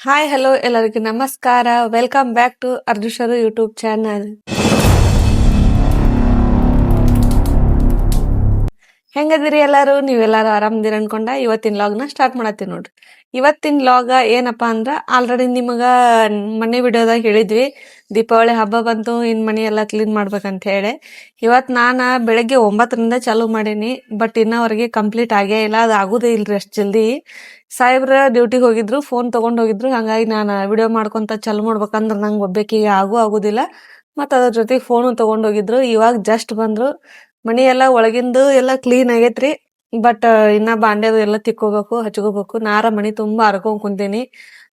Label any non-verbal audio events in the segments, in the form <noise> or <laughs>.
Hi hello ಎಲ್ಲರಿಗೂ ನಮಸ್ಕಾರ. Welcome back to ಅರ್ಜುಷರು ಯೂಟ್ಯೂಬ್ ಚಾನಲ್ ಹೆಂಗದಿರಿ ಎಲ್ಲಾರು? ನೀವೆಲ್ಲಾರು ಆರಾಮದಿರ ಅನ್ಕೊಂಡ ಇವತ್ತಿನ ಲಾಗ್ನ ಸ್ಟಾರ್ಟ್ ಮಾಡತ್ತೀನಿ ನೋಡ್ರಿ. ಇವತ್ತಿನ ಲಾಗ ಏನಪ್ಪಾ ಅಂದ್ರ ಆಲ್ರೆಡಿ ನಿಮಗ ಮನೆ ವಿಡಿಯೋದಾಗ ಹೇಳಿದ್ವಿ, ದೀಪಾವಳಿ ಹಬ್ಬ ಬಂತು, ಇನ್ ಮನೆ ಎಲ್ಲ ಕ್ಲೀನ್ ಮಾಡ್ಬೇಕಂತ ಹೇಳಿ. ಇವತ್ ನಾನ ಬೆಳಗ್ಗೆ ಒಂಬತ್ತರಿಂದ ಚಾಲೂ ಮಾಡೀನಿ ಬಟ್ ಇನ್ನವರೆಗೆ ಕಂಪ್ಲೀಟ್ ಆಗೇ ಇಲ್ಲ, ಅದು ಆಗುದೇ ಇಲ್ರಿ ಅಷ್ಟ್ ಜಲ್ದಿ. ಸಾಹೇಬ್ರ ಡ್ಯೂಟಿಗೆ ಹೋಗಿದ್ರು ಫೋನ್ ತಗೊಂಡ್ ಹೋಗಿದ್ರು, ಹಂಗಾಗಿ ನಾನು ವಿಡಿಯೋ ಮಾಡ್ಕೊಂತ ಚಾಲು ಮಾಡ್ಬೇಕಂದ್ರ ನಂಗೆ ಒಬ್ಬಾಕಿಗೆ ಆಗೂ ಆಗುದಿಲ್ಲ. ಮತ್ತ ಅದ್ರ ಜೊತೆಗೆ ಫೋನು ತಗೊಂಡೋಗಿದ್ರು ಇವಾಗ ಜಸ್ಟ್ ಬಂದ್ರು. ಮನಿ ಎಲ್ಲ ಒಳಗಿಂದು ಎಲ್ಲ ಕ್ಲೀನ್ ಆಗೇತ್ರಿ. ಬಟ್ ಇನ್ನ ಬಾಂಡೆದು ಎಲ್ಲ ತಿಕ್ಕೋಬೇಕು, ಹಚ್ಕೋಬೇಕು. ನಾರ ಮನಿ ತುಂಬಾ ಹರ್ಕೊಂಡ್ ಕುಂತೀನಿ.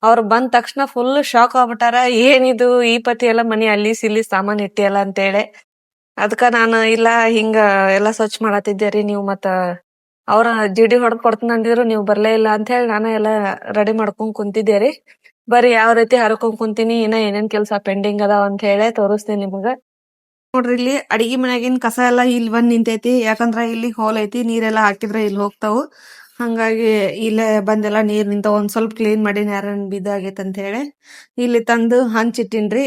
ಅವ್ರು ಬಂದ ತಕ್ಷಣ ಫುಲ್ ಶಾಕ್ ಆಗ್ಬಿಟ್ಟಾರ. ಏನಿದು, ಈ ಪತಿ ಎಲ್ಲ ಮನಿ ಅಲ್ಲಿ ಸಿಲ್ಲಿ ಸಾಮಾನ್ ಇಟ್ಟಿಯಲ್ಲ ಅಂತೇಳಿ. ಅದಕ್ಕ ನಾನು, ಇಲ್ಲ, ಹಿಂಗ ಎಲ್ಲ ಸ್ವಚ್ಛ ಮಾಡತ್ತಿದ್ದೆ ರೀ ನೀವು ಮತ್ತ ಅವ್ರ ಜಿಡಿ ಹೊಡೆದ್ ಕೊಡ್ತೀನಿ ಅಂದಿದ್ರು, ನೀವು ಬರ್ಲೇ ಇಲ್ಲ ಅಂತ ಹೇಳಿ ನಾನು ಎಲ್ಲ ರೆಡಿ ಮಾಡ್ಕೊಂಡ್ ಕುಂತಿದ್ದೆ ಬರೀ ಯಾವ ರೀತಿ ಹರ್ಕೊಂಡ್ ಕುಂತೀನಿ, ಇನ್ನ ಏನೇನ್ ಕೆಲ್ಸ ಪೆಂಡಿಂಗ್ ಅದಾವ ಅಂತ ಹೇಳಿ ತೋರಿಸ್ತೀನಿ ನಿಮ್ಗ. ನೋಡ್ರಿ ಇಲ್ಲಿ ಅಡಿಗೆ ಮನ್ಯಾಗಿನ್ ಕಸ ಎಲ್ಲ ಇಲ್ಲಿ ಬಂದ್ ನಿಂತೈತಿ. ಯಾಕಂದ್ರ ಇಲ್ಲಿ ಹೋಲ್ ಐತಿ, ನೀರೆಲ್ಲ ಹಾಕಿದ್ರೆ ಇಲ್ಲಿ ಹೋಗ್ತಾವು. ಹಂಗಾಗಿ ಇಲ್ಲೇ ಬಂದೆಲ್ಲ ನೀರ್ ನಿಂತ ಒಂದ್ ಸ್ವಲ್ಪ ಕ್ಲೀನ್ ಮಾಡಿ ಯಾರನ್ ಬಿದ್ದಾಗೈತೆ ಅಂತ ಹೇಳಿ. ಇಲ್ಲಿ ತಂದು ಹಂಚಿಟ್ಟಿನ್ರಿ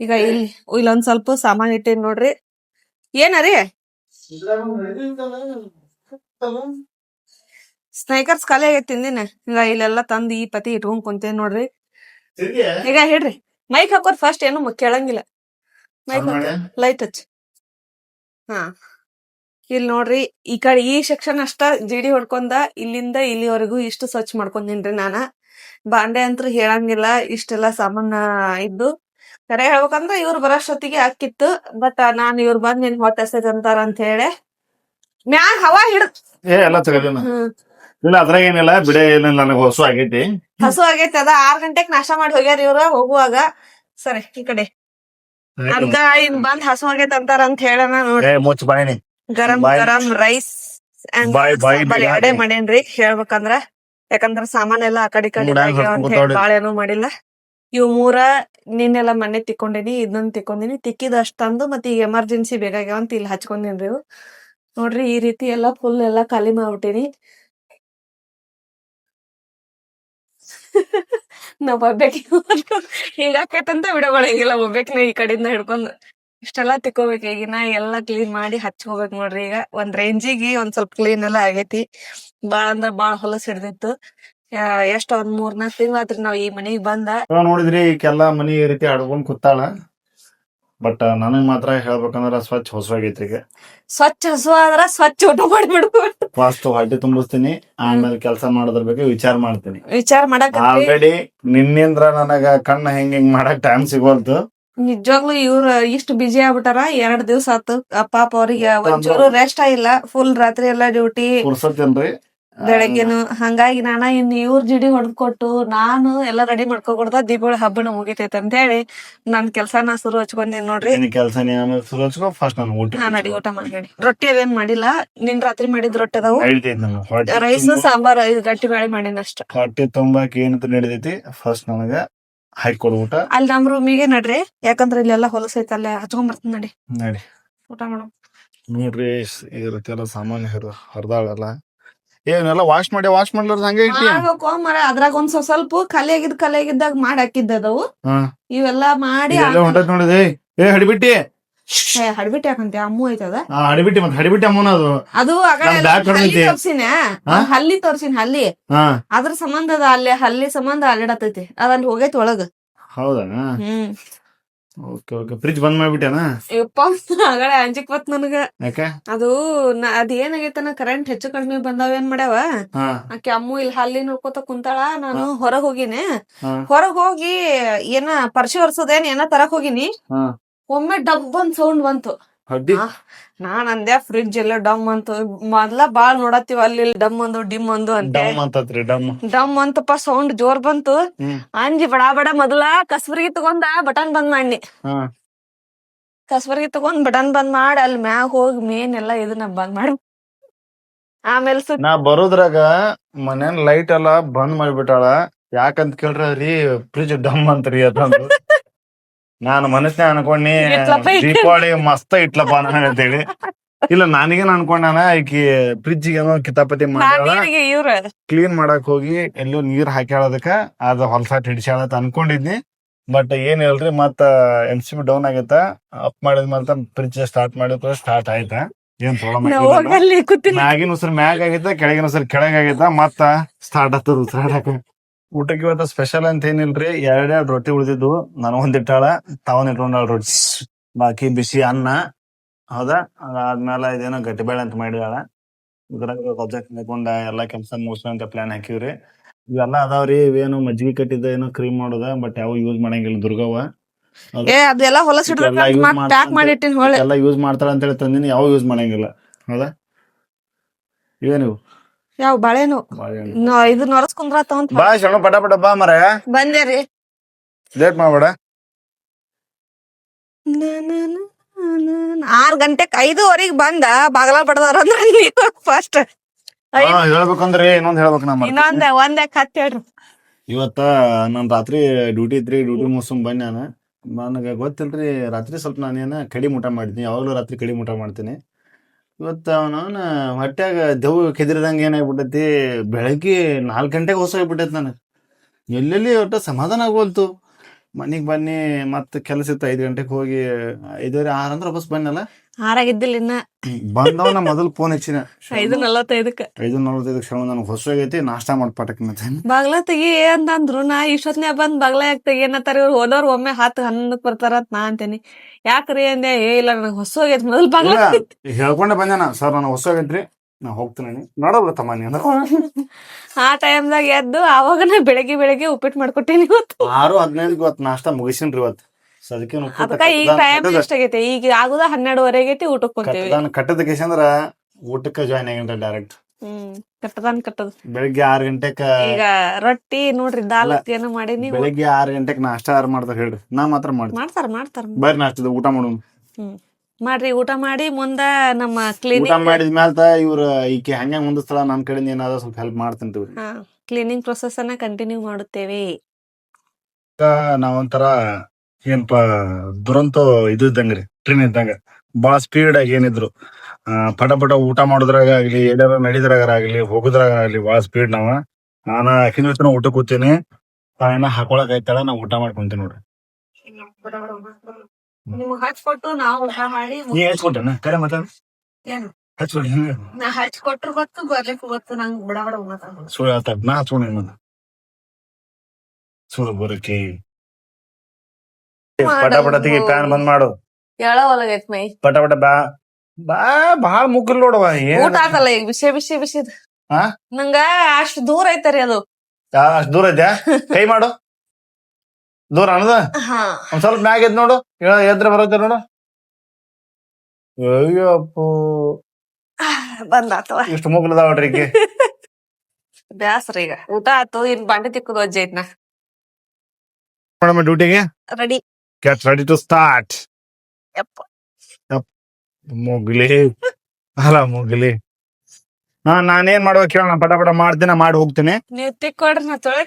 ಈಗ ಇಲ್ಲಿ ಇಲ್ಲೊಂದ್ ಸ್ವಲ್ಪ ಸಾಮಾನ್ ಇಟ್ಟೇನ್ ನೋಡ್ರಿ. ಏನರಿ? ಸ್ನೈಕರ್ಸ್ ಖಾಲಿ ಆಗೈತಿ ತಿಂದಿನ ಈಗ ಇಲ್ಲೆಲ್ಲ ತಂದು ಈ ಪತಿ ಇಟ್ಕೊಂಡ್ ಕುಂತೇನ್ ನೋಡ್ರಿ. ಈಗ ಹೇಳ್ರಿ ಮೈಕ್ ಹಾಕೋರ್ ಫಸ್ಟ್ ಏನು ಕೇಳಂಗಿಲ್ಲ. ಲೈಟ್ ಹಚ್ ಹಾ. ಇಲ್ಲಿ ನೋಡ್ರಿ ಈ ಕಡೆ ಈ ಸೆಕ್ಷನ್ ಅಷ್ಟ ಜಿಡಿ ಹೊಡ್ಕೊಂಡ ಇಲ್ಲಿಂದ ಇಲ್ಲಿವರೆಗೂ ಇಷ್ಟು ಸ್ವಚ್ಛ ಮಾಡ್ಕೊಂಡೇನ್ರಿ ನಾನ. ಬಾಂಡೆ ಅಂತೂ ಹೇಳಂಗಿಲ್ಲ ಇಷ್ಟೆಲ್ಲ ಸಾಮಾನ ಇದ್ದು. ಕರೆ ಹೇಳ್ಬೇಕಂದ್ರ ಇವ್ರು ಬರೋಷ್ಟೊತ್ತಿಗೆ ಹಾಕಿತ್ತು ಬಟ್ ನಾನ್ ಇವ್ರು ಬಂದ್ ನಿನ್ ಹೊಟ್ಟೆ ಅಂತಾರ ಅಂತ ಹೇಳಿ. ಮ್ಯಾಗ ಹವಾ ಹಿಡ್ ಏ ಎಲ್ಲ ತಗೋದಿನ ಇಲ್ಲ ಅದ್ರಾಗ ಏನಿಲ್ಲ ಬಿಡೆ ಏನಿಲ್ಲ ನನಗೆ ಹೊಸ ಆಗೈತಿ. ಹಸು ಆಗೈತಿ ಅದ ಆರ್ ಗಂಟೆಗ್ ನಾಷ್ಟ ಮಾಡಿ ಹೋಗ್ಯಾರ ಇವ್ರ ಹೋಗುವಾಗ. ಸರಿ ಈ ಕಡೆ. ಅದ್ಕ ಇನ್ ಬಂದ್ ಹಸು ಆಗೈತೆ ಅಂತಾರ ಅಂತ ಹೇಳಣ ನೋಡ್ರಿ ಮುಚ್ಚ ಬಾಯಿನಿ. ಗರಂ ಗರಂ ರೈಸ್ ಅಂಡ್ ಅಡೆ. ಮಾಡೇನ್ರಿ ಹೇಳ್ಬೇಕಂದ್ರ. ಯಾಕಂದ್ರ ಸಾಮಾನ್ ಎಲ್ಲಾ ಆ ಕಡೆ ಕಡೆ ಬಾಳ ಏನೂ ಮಾಡಿಲ್ಲ. ಇವ್ ಮೂರ ನಿನ್ನೆಲ್ಲ ಮನೆ ತಿಕ್ಕೊಂಡಿನಿ ಇದನ್ನ ತಿಕ್ಕೊಂಡಿನಿ. ತಿಕ್ಕಿದ ಅಷ್ಟಂದು ತಂದು ಮತ್ತೆ ಈಗ ಎಮರ್ಜೆನ್ಸಿ ಬೇಕಾಗ್ಯಾವಂತ ಇಲ್ಲಿ ಹಚ್ಕೊಂಡಿನ್ರಿ ನೋಡ್ರಿ ಈ ರೀತಿ ಎಲ್ಲಾ ಫುಲ್ ಎಲ್ಲಾ ಖಾಲಿ ಮಾಡ್ಬಿಟ್ಟಿನಿ. <laughs> ನಾವ್ ಒಬ್ಬೇಕಿ ಹಿಂಗಾಕೈತಂತ ಬಿಡಬಳಂಗಿಲ್ಲ ಒಬ್ಬೇಕಿನ ಈ ಕಡೆಯಿಂದ ಹಿಡ್ಕೊಂಡ್ ಇಷ್ಟೆಲ್ಲಾ ತಿಕ್ಕೋಬೇಕು ಈಗಿನ ಎಲ್ಲಾ ಕ್ಲೀನ್ ಮಾಡಿ ಹಚ್ಕೋಬೇಕು ನೋಡ್ರಿ ಈಗ. ಒಂದ್ ರೇಂಜಿಗೆ ಒಂದ್ ಸ್ವಲ್ಪ ಕ್ಲೀನ್ ಎಲ್ಲಾ ಆಗೈತಿ. ಬಾಳ ಅಂದ್ರ ಬಾಳ ಹೊಲಸ್ ಹಿಡ್ದಿತ್ತು. ಎಷ್ಟ ಒಂದ್ ಮೂರ್ ತಿಂಗಳಾದ್ರಿ ನಾವ್ ಈ ಮನಿಗ್ ಬಂದ. ನೋಡಿದ್ರಿ ಈಕೆಲ್ಲ ಮನಿ ಈ ರೀತಿ ಅಡ್ಕೊಂಡ್ ಕೂತಾಳ. ಬಟ್ ನನಗ್ ಮಾತ್ರ ಹೇಳ್ಬೇಕಂದ್ರ ಸ್ವಚ್ಛ ಹೊಸವಾಗೈತಿ ಈಗ ಸ್ವಚ್ಛ ಹಸು ಆದ್ರ ಸ್ವಚ್ಛ ಊಟ ಮಾಡ್ಬಿಡ್ಬೇಕು ವಾಸ್ತು ಹೊಟ್ಟೆ ತುಂಬಿಸ್ತೀನಿ ಆಮೇಲೆ ಕೆಲಸ ಮಾಡೋದ್ರ ಬಗ್ಗೆ ವಿಚಾರ ಮಾಡ್ತೀನಿ. ವಿಚಾರ ಮಾಡಕ್ ಆಲ್ರೆಡಿ ನಿನ್ನಿಂದ್ರ ನನಗ ಕಣ್ಣ ಹೆಂಗ್ ಹೆಂಗ್ ಮಾಡಕ್ ಟೈಮ್ ಸಿಗೋಲ್ತು. ನಿಜವಾಗ್ಲೂ ಇವ್ರ ಇಷ್ಟ ಬಿಜಿ ಆಗ್ಬಿಟ್ಟಾರ ಎರಡ್ ದಿವ್ಸ ಆತು. ಪಾಪ ಅವ್ರಿಗೆ ಒಂಚೂರು ರೆಸ್ಟ್ ಆಗಿಲ್ಲ ಫುಲ್ ರಾತ್ರಿ ಎಲ್ಲಾ ಡ್ಯೂಟಿ ಬೆಳಗ್ಗೆನು. ಹಂಗಾಗಿ ನಾನ ಇನ್ ಇವ್ರ ಜಿಡಿ ಹೊಡ್ಕೊಟ್ಟು ನಾನು ಎಲ್ಲಾ ರೆಡಿ ಮಾಡ್ಕೊಕೊಡ್ದ ದೀಪಾವಳಿ ಹಬ್ಬನ ಮುಗಿತೈತೆ ಅಂತ ಹೇಳಿ ನನ್ ಕೆಲ್ಸಾನ ಶುರು ಹಚ್ಕೊಂಡೇನ್ ನೋಡ್ರಿ. ಕೆಲಸ ಶುರು ಹಚ್ಕೋ ಫಸ್ಟ್ ನಾನು ಊಟ ಹಾ ಅಡಿಗೆ ಊಟ ಮಾಡಿ ರೊಟ್ಟಿ ಅದೇನ್ ಮಾಡಿಲ್ಲ. ನಿನ್ ರಾತ್ರಿ ಮಾಡಿದ್ ರೊಟ್ಟಿ ಅದಾವು? ರೈಸ್ ಸಾಂಬಾರ್ ಐದು ಗಟ್ಟಿ ಬೇಳೆ ಮಾಡಿನ ಅಷ್ಟ. ಹೊಟ್ಟೆ ತುಂಬಾಕ್ ಏನಂತ ನಡಿತೈತಿ ಫಸ್ಟ್ ನನಗ ಹಾಕೊಡು ಊಟ. ಅಲ್ಲಿ ನಮ್ ರೂಮಿಗೆ ನಡ್ರಿ. ಯಾಕಂದ್ರ ಇಲ್ಲೆಲ್ಲಾ ಹೊಲಸೈತೆ ಅಲ್ಲೇ. ಹಚ್ಕೊಂಡ್ ಬರ್ತೀನಿ ನಡಿ. ನಡಿ. ಊಟ ಮಾಡೋ ನೋಡ್ರಿ ಸಾಮಾನ್ಯ ಹರಿದ ಹರಿದಾಳಲ್ಲ. ಏನೆಲ್ಲ ವಾಶ್ ಮಾಡಿ ವಾಶ್ ಮಾಡ್ಲಾರ್ದ ಹಂಗೆ ಇಟ್ಟಿ ಮರ ಅದ್ರಾಗ ಒಂದ್ ಸ್ವಲ್ಪ ಸ್ವಲ್ಪ ಖಾಲಿ ಆಗಿದ್ ಕಲೆ ಆಗಿದ್ದಾಗ ಮಾಡಿ ಹಾಕಿದ್ದವು ಅದಾವು ಇವೆಲ್ಲಾ ಮಾಡಿ ಹೊಂಟೈತ್ ನೋಡಿದೆ ಏ ಹಡಿಬಿಟ್ಟಿ. ಹಡಿಬಿಟ್ಟಿ ಯಾಕಂತೆ ಅಮ್ಮು ಐತದ? ಹಡಿಬಿಟ್ಟಿ ಮತ್ತೆ ಹಡಿಬಿಟ್ಟಿ ಅಮ್ಮನ ಅದು. ಅದು. ತೋರ್ಸಿನ? ಹಲ್ಲಿ ತೋರ್ಸಿನ ಹಲ್ಲಿ ಅದ್ರ ಸಂಬಂಧ ಅದ ಅಲ್ಲಿ ಹಲ್ಲಿ ಸಂಬಂಧ ಅಲ್ಲಾಡತೈತಿ. ಅದ ಅಲ್ಲಿ ಹೋಗೈತಿ ಒಳಗ. ಹೌದಾ? ಹ್ಮ್. Okay okay. ಫ್ರಿಜ್ ಬಂದ್ ಮಾಡ್ಬಿಟ್ಟೆನಾ ಯಪ್ಪ ಆಗಳ ಅಂಜಿಕ್ ಬತ್ ನನಗ. ಯಾಕೆ? ಅದು ನ- ಅದ್ ಏನಾಗೈತನ ಕರೆಂಟ್ ಹೆಚ್ಚು ಕಡಿಮೆ ಬಂದಾವ ಏನ್ ಮಾಡ್ಯಾವ? ಹಾ. ಆಕೆ ಅಮ್ಮು ಇಲ್ಲಿ ಹಲ್ಲಿ ನೋಡ್ಕೋತ ಕುಂತಾಳ ನಾನು ಹೊರಗ್ ಹೋಗಿನಿ. ಹಾ. ಹೊರಗ್ ಹೋಗಿ ಏನ ಪರ್ಶಿ ಒರ್ಸೋದೇನ್ ಏನ ತರಕ್ ಹೋಗಿನಿ. ಹಾ. ಒಮ್ಮೆ ಡಬ್ ಒಂದ್ ಸೌಂಡ್ ಬಂತು. ಹಡ್ಡಿ? ನಾನ್ ಅಂದೆ ಫ್ರಿಡ್ಜ್ ಎಲ್ಲ ಡಮ್ ಅಂತ ಮೊದ್ಲ ಬಾಳ್ ನೋಡತ್ತೀವ ಅಲ್ಲಿ ಡಮ್ ಒಂದು ಡಿಮ್ ಒಂದು ಅಂತ ಡಮ್ ಅಂತತ್ರಿ ಡಮ್. ಡಮ್ ಅಂತಪ್ಪ ಸೌಂಡ್ ಜೋರ್ ಬಂತು. ಅಂಜಿ ಬಡ ಬಡ ಮೊದಲ ಕಸ್ಬರ್ಗಿ ತಗೊಂಡ ಬಟನ್ ಬಂದ್ ಮಾಡಿ. ಕಸ್ಬರಿಗೆ ತಗೊಂಡ್ ಬಟನ್ ಬಂದ್ ಮಾಡಿ ಅಲ್ಲಿ ಮ್ಯಾಗ ಹೋಗಿ ಮೇನ್ ಎಲ್ಲಾ ಇದನ್ನ ಬಂದ್ ಮಾಡಿ. ಆಮೇಲೆ ನಾ ಬರೋದ್ರಾಗ ಮನೇನ್ ಲೈಟ್ ಎಲ್ಲ ಬಂದ್ ಮಾಡಿಬಿಟ್ಟಾಳ. ಯಾಕಂತ ಕೇಳ್ರಿ ಫ್ರಿಡ್ಜ್ ಫ್ರಿಜ್ ಡಮ್ ಅಂತ್ರಿ ಅದಂದು. <laughs> ನಾನು ಮನಸ್ನೇ ಅನ್ಕೊಂಡಿ. ದೀಪಾವಳಿ ಮಸ್ತ್ ಇಟ್ಲಪ್ಪ ಹೇಳಿ ಅಂತೇಳಿ ಇಲ್ಲ ನಾನೀಗೇನ್ ಅನ್ಕೊಂಡಾನ ಈಕಿ ಫ್ರಿಜ್ ಏನೋ ಕಿತಾಪತಿ ಮಾಡ್ಯಾಳ. ಕ್ಲೀನ್ ಮಾಡಕ್ ಹೋಗಿ ಎಲ್ಲೂ ನೀರ್ ಹಾಕ್ಯಾಳದಕ್ಕ ಅದ ಹೊಲ್ಸಾಟ್ ಹಿಡಿಸ್ಯಾಳ ಅಂತ ಅನ್ಕೊಂಡಿದ್ನಿ. ಬಟ್ ಏನ್ ಹೇಳ್ರಿ ಮತ್ತ ಎಂ ಸಿ ಬಿ ಡೌನ್ ಆಗೈತ ಅಪ್ ಮಾಡಿದ ಮತ್ತ ಫ್ರಿಜ್ ಸ್ಟಾರ್ಟ್ ಮಾಡಿದ ಸ್ಟಾರ್ಟ್ ಆಯ್ತಾ. ಏನ್ ಪ್ರಾಬ್ಲಮ್ ಆಗಿನ ಉಸಿರು ಮ್ಯಾಗ್ ಆಗೈತ ಕೆಳಗಿನ ಉಸಿರು ಕೆಳಗ್ ಆಗೈತ ಮತ್ತ ಸ್ಟಾರ್ಟ್ ಆಗ್ತದ ಉಸಿರಾಡಕ ಊಟಕ್ಕೆ ಇವತ್ತ ಸ್ಪೆಷಲ್ ಅಂತ ಏನಿಲ್ರಿ? ಎರಡೆರಡು ರೊಟ್ಟಿ ಉಳಿದಿದ್ದು. ನಾನು ಒಂದ್ ಇಟ್ಟಾಳ ತಾವನ್ ಇಟ್ಕೊಂಡಾಳ ರೊಟ್ಟಿ. ಬಾಕಿ ಬಿಸಿ ಅನ್ನ. ಹೌದಾ? ಅದಾದ್ಮೇಲೆ ಇದೇನೋ ಗಟ್ಟಿಬೇಳೆ ಅಂತ ಮಾಡಿದಾಳ. ಇದ್ರಾಗ ಸಬ್ಜೆಕ್ಟ್ ಹಾಕೊಂಡ ಎಲ್ಲಾ ಕೆಲ್ಸ ಮುಗಿಸ್ಕೊಂತ ಪ್ಲಾನ್ ಹಾಕಿವ್ರಿ. ಇವೆಲ್ಲ ಅದಾವ್ರಿ ಇವೇನು ಮಜ್ಜಿಗೆ ಕಟ್ಟಿದ ಏನೋ ಕ್ರೀಮ್ ಮಾಡೋದ ಬಟ್ ಯಾವ ಯೂಸ್ ಮಾಡಂಗಿಲ್ಲ ದುರ್ಗವ್ವ. ಏ ಅದೆಲ್ಲ ಹೊಲಸ್ ಇದೆಲ್ಲ use ಪ್ಯಾಕ್ ಮಾಡ್ಕೊಂಡ್- ಹೊಳೆ. ಎಲ್ಲ ಯೂಸ್ ಮಾಡ್ತಾಳ ಅಂತ ಹೇಳಿ ತಂದಿನಿ. ಯಾವ ಯೂಸ್ ಮಾಡಂಗಿಲ್ಲ. ಹೌದಾ? ಇವೇನಿವು ಯಾವ ಬಾಳೆನು ಇದನ್ನ ಇದು ನೊರಸ್ಕೊಂಡ್ರ ಅಂತ ಬಾ ಶಣ ಪಟ ಪಟ ಬಾ ಮರ ಬಂದೆ ರೀ. ಲೇಟ್ ಮಾಡ್ಬೇಡ. ಆರ್ ಗಂಟೆಕ್ ಐದುವರೆಗ್ ಬಂದ. ಬಾಗಲ ಬಡದಾರ ಅಂದ್ರ <laughs> ನೀವು ಫಸ್ಟ್ ಹೇಳ್ಬೇಕಂದ್ರೆ ಇನ್ನೊಂದ್ ಹೇಳ್ಬೇಕು ನಮ್ಮ. ಇನ್ನೊಂದ ಒಂದೇ ಕತ್ ಹೇಳ್ರಿ. ಇವತ್ತ ನಾನ್ ರಾತ್ರಿ ಡ್ಯೂಟಿ ಇತ್ರಿ ಡ್ಯೂಟಿ ಮುಗಿಸ್ಕೊಂಡ್ ಬಂದ್ ನಾನು. ನನಗೆ ಗೊತ್ತಿಲ್ರಿ ರಾತ್ರಿ ಸ್ವಲ್ಪ ನಾನೇನ ಕಡಿಮೆ ಊಟ ಮಾಡ್ತೀನಿ ಯಾವಾಗಲೂ ರಾತ್ರಿ ಊಟ ಮಾಡ್ತೀನಿ. ಇವತ್ತ ಅವನ ಹೊಟ್ಯಾಗ ದೆವ್ ಕೆದಿರದಂಗೆ ಏನಾಗ್ಬಿಟ್ಟೈತಿ, ಬೆಳಗ್ಗೆ ನಾಲ್ಕು ಗಂಟೆಗೆ ಹೊಸ ಆಗ್ಬಿಟ್ಟೈತಿ ನನಗೆ. ಎಲ್ಲೆಲ್ಲಿ ಒಟ್ಟು ಸಮಾಧಾನ ಆಗೋಲ್ತು ಮನೆಗೆ ಬನ್ನಿ, ಮತ್ತೆ ಕೆಲಸ ಇತ್ತು ಐದು ಗಂಟೆಗೆ ಹೋಗಿ, ಐದುವರೆ, ಆರು ಅಂದ್ರೆ ವಾಪಸ್ ಬನ್ನಲ್ಲ ಆರಾಗಿದ್ದಿಲ್ಲ ಇನ್ನ ಬಂದವ ನಾ ಮೊದಲು ಫೋನ್ ಹಚ್ಚಿನ. ಐದು ನಲವತ್ತೈದಕ್ಕ. ಐದು ನಲ್ವತ್ತೈದು ಶ್ರಮ ನನಗೆ ಹೊಸ ನಾಷ್ಟಾ ಮಾಡಿ ಮಾಡ್ಪಾಟಕ್ ಮತ್ತೆ. ಬಾಗ್ಲ ತೆಗಿ ಅಂತಂದ್ರು ನಾ ಇಷ್ಟೊತ್ನ್ಯಾಗ ಬಂದ್ ಬಾಗ್ಲ ಯಾಕೆ ತೆಗಿಯನತ್ತಾರ ಇವ್ರು ಹೋದವ್ರು ಒಮ್ಮೆ ಹತ್ತು ಹನ್ನೊಂದಕ್ ಬರ್ತಾರ ಅಂತ ನಾ ಅಂತೇನಿ. ಯಾಕ್ರಿ ಅಂದೆ? ಏ ಇಲ್ಲ ನನಗೆ ಹೊಸೋಗೈತಿ ಮೊದಲು ಬಾಗ್ಲ. ತೆಗಿ. ಹೇಳ್ಕೊಂಡೆ ಬಂದೇನ ಸರ್ ನಾನು ಹೊಸ ಆಗೈತ್ರಿ ನಾ ಹೋಗ್ತೀನಿ ನೋಡೋಲ್ಲ ತಮ್ಮ ನೀ ಅಂದ್ರೆ ಆ ಟೈಮ್ದಾಗ ಎದ್ದು ಅವಾಗ ನಾ ಬೆಳಗ್ಗೆ ಬೆಳಗ್ಗೆ ಉಪ್ಪಿಟ್ಟು ಮಾಡ್ಕೊಟ್ಟೇನಿ ಇವತ್ತು. ಆರು ಹದಿನೈದು ಇವತ್ತು ನಾಷ್ಟಾ ಮುಗಿಸಿನ್ರಿ ಇವತ್ತು. ಸೊ ಅದಕ್ಕೆ ಅದಕ್ಕ ಈಗ ಟೈಮ್ ಈಗ ಆಗುದ ಹನ್ನೆರಡುವರೆಗೆ ಆಗೈತಿ ಊಟಕ್ಕೆ ಕುಂತೇವಿ. ಕಟ್ಟದಾನ ಕಟ್ಟದಕ್ಕೆ ಕೇಸಂದ್ರ ಊಟಕ್ಕೆ ಜಾಯ್ನ್ ಆಗಿನ್ರಿ ಡೈರೆಕ್ಟ್ ಹ್ಮ್ ಕಟ್ಟದಾನ್ ಕಟ್ಟದ. ಬೆಳಿಗ್ಗೆ ಆರು ಗಂಟೆಕ ಈಗ ರೊಟ್ಟಿ ನೋಡ್ರಿ ದಾಲ್ ಏನೋ ಮಾಡೀನಿ ಬೆಳಿಗ್ಗೆ ಆರು ಗಂಟೆಗೆ ನಾಷ್ಟಾ ಯಾರು ಮಾಡ್ತಾರ ಹೇಳ್ರಿ. ನಾ ಮಾತ್ರ ಮಾಡಿ ಮಾಡ್ತಾರ ಮಾಡ್ತಾರ. ಬರ್ರಿ ನಾಷ್ಟದ ಊಟ ಮಾಡೋಣ. ಹ್ಮ್ ಮಾಡ್ರಿ ಊಟ ಮಾಡಿ ಮುಂದ ನಮ್ಮ ಊಟ ಕ್ಲಿನಿಕ್ ಮಾಡಿದ ಮ್ಯಾಲ ಇವ್ರ ಈಕೆ ಹಂಗ ಮುಂದಸ್ತಳ ನನ್ ಕಡೆಯಿಂದ ಏನಾದ್ರು ಸ್ವಲ್ಪ ಹೆಲ್ಪ್ ಮಾಡ್ತೀನಿ ಕ್ಲೀನಿಂಗ್ ಪ್ರೊಸೆಸ್ ಅನ್ನ ಕಂಟಿನ್ಯೂ ಮಾಡುತ್ತೇವೆ. ನಾವೊಂಥರ ಏನಪ್ಪ ದುರಂತ ಇದು ಇದ್ದಂಗ್ರಿ ಟ್ರೈನ್ ಇದ್ದಂಗ. ಬಹಳ ಸ್ಪೀಡ್ ಆಗಿ ಏನಿದ್ರು. ಆ, ಪಟ ಪಟ ಊಟ ಮಾಡೋದ್ರಾಗ ಆಗ್ಲಿ ಎಲ್ಲಾರ ನಡಿದ್ರಾಗ ಆಗ್ಲಿ ಹೋಗೋದ್ರಾಗ ಆಗ್ಲಿ ಬಾಳ ಸ್ಪೀಡ್ ನಾವ. ನಾನ ಅಕ್ಕಿನ ಜೊತೆ ಊಟ ಕೂತೀನಿ. ತಾಯಿನ ಹಾಕೊಳಕ್ ಐತಾಳ ನಾ ಊಟ ಮಾಡ್ಕೊಂತೀನಿ ನೋಡ್ರಿ. ನಿಮ್ಗ್ ಹಚ್ಕೊಟ್ಟು ನಾವು ಊಟ ಮಾಡಿ ನೀ ಹಚ್ಕೊಟ್ಟನ? ಕರೆ ಮತ್ತ ಏನು? ಹಚ್ಕೊಡಿ ಹಿಂಗ? ನಾ ಹಚ್ಕೊಟ್ರು ಗೊತ್ತು ಬರ್ಲಿಕ್ಕೆ ಗೊತ್ತು ನಂಗ್ ಬಡ ಬಡ ಮಾತಾಡೋದು ಸುಳ್ಳು ನಾ ಹಚ್ಕೊಂಡಿ ಮತ್ತ ಸುಳ್ಳು ಬರಕಿ. ಪಟ ಪಟ ತೆಗಿ ಫ್ಯಾನ್ ಬಂದ್ ಮಾಡು. ಎಳ ಒಳಗೈತ್ ಮೈ. ಪಟ ಪಟ ಬಾ ಬಾ ಬಾಳ ಮುಗ್ಲ್ ನೋಡವ ಊಟ ಆತಲ್ಲ ಈಗ ಬಿಸಿ ಬಿಸಿ ಬಿಸಿದ್ ಹಾ? ನಂಗ ಅಷ್ಟು ದೂರ ಐತರಿ ಅದು. ಅಷ್ಟ್ ದೂರ ಐತ್ಯಾ? <laughs> ಕೈ ಮಾಡು. ದೂರ ಅನ್ನದ ಹಾ. ಒಂದ್ ಸ್ವಲ್ಪ ಮ್ಯಾಗ ಎದ್ ನೋಡು. ಎದ್ರ ಬರುತ್ತೆ ನೋಡು. ಅಯ್ಯಪ್ಪ. ಬಂದಾತವ ಇಷ್ಟು ಮುಗ್ಲದ ನೋಡ್ರಿ ಈಗ <laughs> ಬ್ಯಾಸ್ರ ಈಗ. ಊಟ ಆತು ಇನ್ ಬಾಂಡೆ ತಿಕ್ಕುದು ಅಜ್ಜಿ ಐತ್ನ ಮೇಡಮ್ ಡ್ಯೂಟಿಗೆ? Ready. Get ready to start ಮುಗ್ಲಿ. ಅಲ್ಲ ಮುಗ್ಲಿ. ಹಾ ನಾನೇನ್ ಮಾಡ್ಬೇಕು ಹೇಳ ನಾ ಪಟ ಪಟ ಮಾಡ್ತೀನಿ ಮಾಡಿ ಹೋಗ್ತೀನಿ. ನೀವ್ ತಿಕ್ಕೊಡ್ರಿ ನಾ ತೊಳೆ.